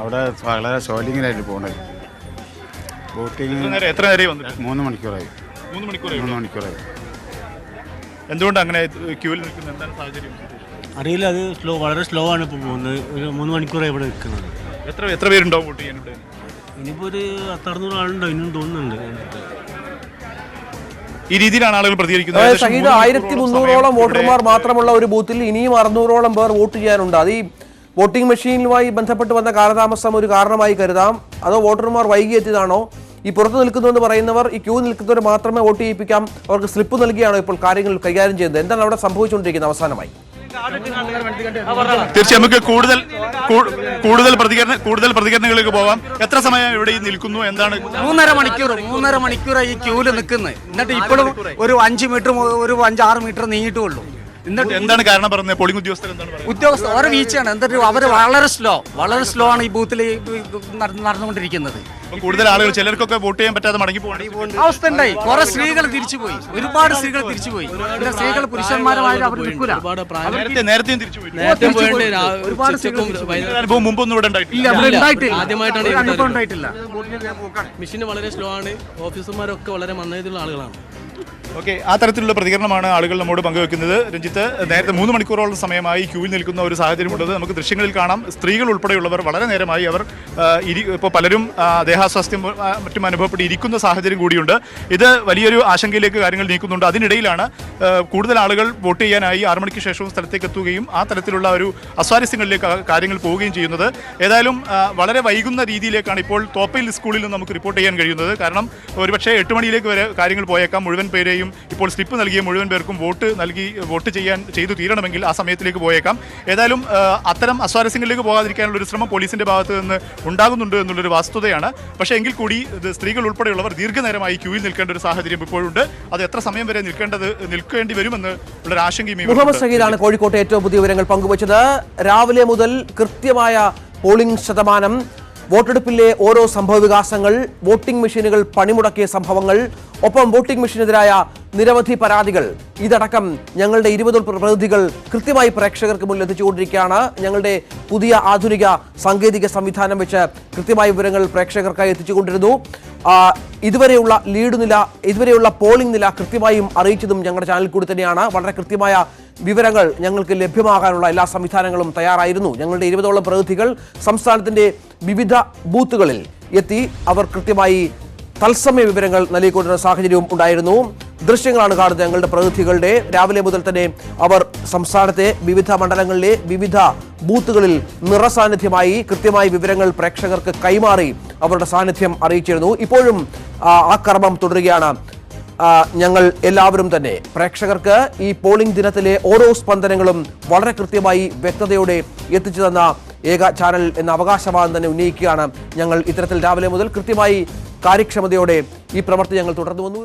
അവിടെ വളരെ ഷോലിങ്ങിലായിട്ട് പോകണത് വോട്ടിംഗ് എത്ര നേരമായി വന്നിട്ട്? മൂന്ന് മണിക്കൂറായി. മൂന്ന് മണിക്കൂറായി. മൂന്ന് മണിക്കൂറായി. എന്തുകൊണ്ട് അങ്ങനെ ക്യൂവിൽ നിൽക്കുന്നത് എന്താണ് സാഹചര്യം? അറിയില്ല അത് സ്ലോ വളരെ സ്ലോ ആണ് ഇപ്പോൾ പോകുന്നത്. ഒരു മൂന്ന് മണിക്കൂറായി ഇവിടെ നിൽക്കുന്നത്. എത്ര എത്ര പേരുണ്ടാവും വോട്ട് ചെയ്യാൻ ഇവിടെ ഇനിയിപ്പോൾ ഒരു പത്തറുന്നൂറ് ആളുണ്ടോ ഇനിയും തോന്നുന്നുണ്ട്. ഈ രീതിയിലാണ് ആളുകൾ പ്രതികരിക്കുന്നത്. ഷഹീദ് ആയിരത്തി മുന്നൂറോളം വോട്ടർമാർ മാത്രമുള്ള ഒരു ബൂത്തിൽ ഇനിയും അറുന്നൂറോളം പേർ വോട്ട് ചെയ്യാനുണ്ട്. അത് ഈ വോട്ടിംഗ് മെഷീനുമായി ബന്ധപ്പെട്ട് വന്ന കാലതാമസം ഒരു കാരണമായി കരുതാം. അതോ വോട്ടർമാർ വൈകി എത്തിയതാണോ ഈ പുറത്ത് നിൽക്കുന്നു എന്ന് പറയുന്നവർ ഈ ക്യൂ നിൽക്കുന്നവർ മാത്രമേ വോട്ട് ചെയ്യിപ്പിക്കാം. അവർക്ക് സ്ലിപ്പ് നൽകിയാണോ ഇപ്പോൾ കാര്യങ്ങൾ കൈകാര്യം ചെയ്യുന്നത്? എന്താണ് അവിടെ സംഭവിച്ചുകൊണ്ടിരിക്കുന്നത് അവസാനമായി? തീർച്ചയായും നമുക്ക് കൂടുതൽ കൂടുതൽ പ്രതികരണ കൂടുതൽ പ്രതികരണങ്ങളിലേക്ക് പോവാം. എത്ര സമയം ഇവിടെ നിൽക്കുന്നു? എന്താണ്? മൂന്നര മണിക്കൂർ മൂന്നര മണിക്കൂർ ഈ ക്യൂൽ നിൽക്കുന്നത് എന്നിട്ട് ഇപ്പോഴും ഒരു അഞ്ച് മീറ്റർ ഒരു അഞ്ചാറ് മീറ്റർ നീങ്ങിയിട്ടുള്ളൂ എന്നിട്ട് എന്താണ് കാരണം പറഞ്ഞത്? പോളിംഗ് ഉദ്യോഗസ്ഥർ എന്താണ് പറയുന്നത്? ഉദ്യോഗസ്ഥർ ഓരോ വീഴ്ചയാണ്. എന്നിട്ട് അവർ വളരെ സ്ലോ വളരെ സ്ലോ ആണ് ഈ ബൂത്തിൽ നടന്നുകൊണ്ടിരിക്കുന്നത്. ഇപ്പൊ കൂടുതൽ ആളുകൾ ചിലർക്കൊക്കെ വോട്ട് ചെയ്യാൻ പറ്റാതെ മടങ്ങി പോകണം അവസ്ഥ ഉണ്ടായി കുറെ സ്ത്രീകൾ തിരിച്ചുപോയി. ഒരുപാട് സ്ത്രീകൾ തിരിച്ചുപോയി. പിന്നെ സ്ത്രീകൾ പുരുഷന്മാരുമായിട്ട് അവർ നിൽക്കൂല. നേരത്തെ നേരത്തെയും തിരിച്ചു പോയി. ഒരുപാട് സ്ത്രീകൾ തിരിച്ചുപോയി. ഇങ്ങനെ അനുഭവം മുമ്പൊന്നും ഇവിടെ ഉണ്ടായിട്ടില്ല. ഇല്ല ഇവിടെ ഉണ്ടായിട്ടില്ല. ആദ്യമായിട്ടാണ് ഒരു അനുഭവം ഉണ്ടായിട്ടില്ല. മെഷീൻ വളരെ സ്ലോ ആണ്. ഓഫീസർമാരൊക്കെ വളരെ മന്ദഗതിയുള്ള ആളുകളാണ്. ഓക്കെ ആ തരത്തിലുള്ള പ്രതികരണമാണ് ആളുകൾ നമ്മോട് പങ്കുവെക്കുന്നത്. രഞ്ജിത്ത് നേരത്തെ മൂന്ന് മണിക്കൂറോളം സമയമായി ക്യൂവിൽ നിൽക്കുന്ന ഒരു സാഹചര്യമുള്ളത് നമുക്ക് ദൃശ്യങ്ങളിൽ കാണാം. സ്ത്രീകൾ ഉൾപ്പെടെയുള്ളവർ വളരെ നേരമായി അവർ ഇരി ഇപ്പോൾ പലരും ദേഹാസ്വാസ്ഥ്യം മറ്റും അനുഭവപ്പെട്ട് ഇരിക്കുന്ന സാഹചര്യം കൂടിയുണ്ട്. ഇത് വലിയൊരു ആശങ്കയിലേക്ക് കാര്യങ്ങൾ നീക്കുന്നുണ്ട്. അതിനിടയിലാണ് കൂടുതൽ ആളുകൾ വോട്ട് ചെയ്യാനായി ആറു മണിക്ക് ശേഷവും സ്ഥലത്തേക്ക് എത്തുകയും ആ തരത്തിലുള്ള ഒരു അസ്വാരസ്യങ്ങളിലേക്ക് കാര്യങ്ങൾ പോവുകയും ചെയ്യുന്നത്. ഏതായാലും വളരെ വൈകുന്ന രീതിയിലേക്കാണ് ഇപ്പോൾ തോപ്പയിൽ സ്കൂളിൽ നിന്ന് നമുക്ക് റിപ്പോർട്ട് ചെയ്യാൻ കഴിയുന്നത്. കാരണം ഒരുപക്ഷെ എട്ട് മണിയിലേക്ക് വരെ കാര്യങ്ങൾ പോയേക്കാം. മുഴുവൻ പേരെയും ഇപ്പോൾ സ്ലിപ്പ് നൽകിയ മുഴുവൻ പേർക്കും വോട്ട് നൽകി വോട്ട് ചെയ്യാൻ ചെയ്തു തീരണമെങ്കിൽ ആ സമയത്തിലേക്ക് പോയേക്കാം. ഏതായാലും അത്തരം അസ്വാരസ്യങ്ങളിലേക്ക് പോകാതിരിക്കാനുള്ള ഒരു ശ്രമം പോലീസിന്റെ ഭാഗത്ത് നിന്ന് ഉണ്ടാകുന്നുണ്ട് എന്നുള്ളൊരു വസ്തുതയാണ്. പക്ഷേ എങ്കിൽ കൂടി സ്ത്രീകൾ ഉൾപ്പെടെയുള്ളവർ ദീർഘനേരമായി ക്യൂവിൽ നിൽക്കേണ്ട ഒരു സാഹചര്യം ഇപ്പോഴുണ്ട്. അത് എത്ര സമയം വരെ നിൽക്കേണ്ടത് നിൽക്കേണ്ടി വരുമെന്ന് ഉള്ളൊരു ആശങ്കയും മുഹമ്മദ്. ഷഹീദാണ് കോഴിക്കോട്ടെ ഏറ്റവും പുതിയ വിവരങ്ങൾ പങ്കുവച്ചത്. രാവിലെ മുതൽ കൃത്യമായ പോളിംഗ് ശതമാനം വോട്ടെടുപ്പിലെ ഓരോ സംഭവ വികാസങ്ങൾ വോട്ടിംഗ് മെഷീനുകൾ പണിമുടക്കിയ സംഭവങ്ങൾ ഒപ്പം വോട്ടിംഗ് മെഷീനെതിരായ നിരവധി പരാതികൾ. ഇതടക്കം ഞങ്ങളുടെ ഇരുപത് പ്രതിനിധികൾ കൃത്യമായി പ്രേക്ഷകർക്ക് മുന്നിൽ എത്തിച്ചുകൊണ്ടിരിക്കുകയാണ്. ഞങ്ങളുടെ പുതിയ ആധുനിക സാങ്കേതിക സംവിധാനം വെച്ച് കൃത്യമായ വിവരങ്ങൾ പ്രേക്ഷകർക്കായി എത്തിച്ചുകൊണ്ടിരുന്നു. ഇതുവരെയുള്ള ലീഡ് നില ഇതുവരെയുള്ള പോളിംഗ് നില കൃത്യമായും അറിയിച്ചതും ഞങ്ങളുടെ ചാനലിൽ കൂടി തന്നെയാണ്. വളരെ കൃത്യമായ വിവരങ്ങൾ ഞങ്ങൾക്ക് ലഭ്യമാകാനുള്ള എല്ലാ സംവിധാനങ്ങളും തയ്യാറായിരുന്നു. ഞങ്ങളുടെ ഇരുപതോളം പ്രതിനിധികൾ സംസ്ഥാനത്തിന്റെ വിവിധ ബൂത്തുകളിൽ എത്തി. അവർ കൃത്യമായി തത്സമയ വിവരങ്ങൾ നൽകിക്കൊണ്ടിരുന്ന സാഹചര്യവും ഉണ്ടായിരുന്നു. ദൃശ്യങ്ങളാണ് കാണുന്നത്. ഞങ്ങളുടെ പ്രതിനിധികളുടെ രാവിലെ മുതൽ തന്നെ അവർ സംസ്ഥാനത്തെ വിവിധ മണ്ഡലങ്ങളിലെ വിവിധ ബൂത്തുകളിൽ നിറസാന്നിധ്യമായി കൃത്യമായി വിവരങ്ങൾ പ്രേക്ഷകർക്ക് കൈമാറി അവരുടെ സാന്നിധ്യം അറിയിച്ചിരുന്നു. ഇപ്പോഴും ആ, കർമ്മം തുടരുകയാണ്. ഞങ്ങൾ എല്ലാവരും തന്നെ. പ്രേക്ഷകർക്ക് ഈ പോളിംഗ് ദിനത്തിലെ ഓരോ സ്പന്ദനങ്ങളും വളരെ കൃത്യമായി വ്യക്തതയോടെ എത്തിച്ചു തന്ന ഏക ചാനൽ എന്ന അവകാശവാദം തന്നെ ഉന്നയിക്കുകയാണ് ഞങ്ങൾ ഇത്തരത്തിൽ രാവിലെ മുതൽ കൃത്യമായി കാര്യക്ഷമതയോടെ ഈ പ്രവൃത്തി ഞങ്ങൾ തുടർന്നു വന്നു.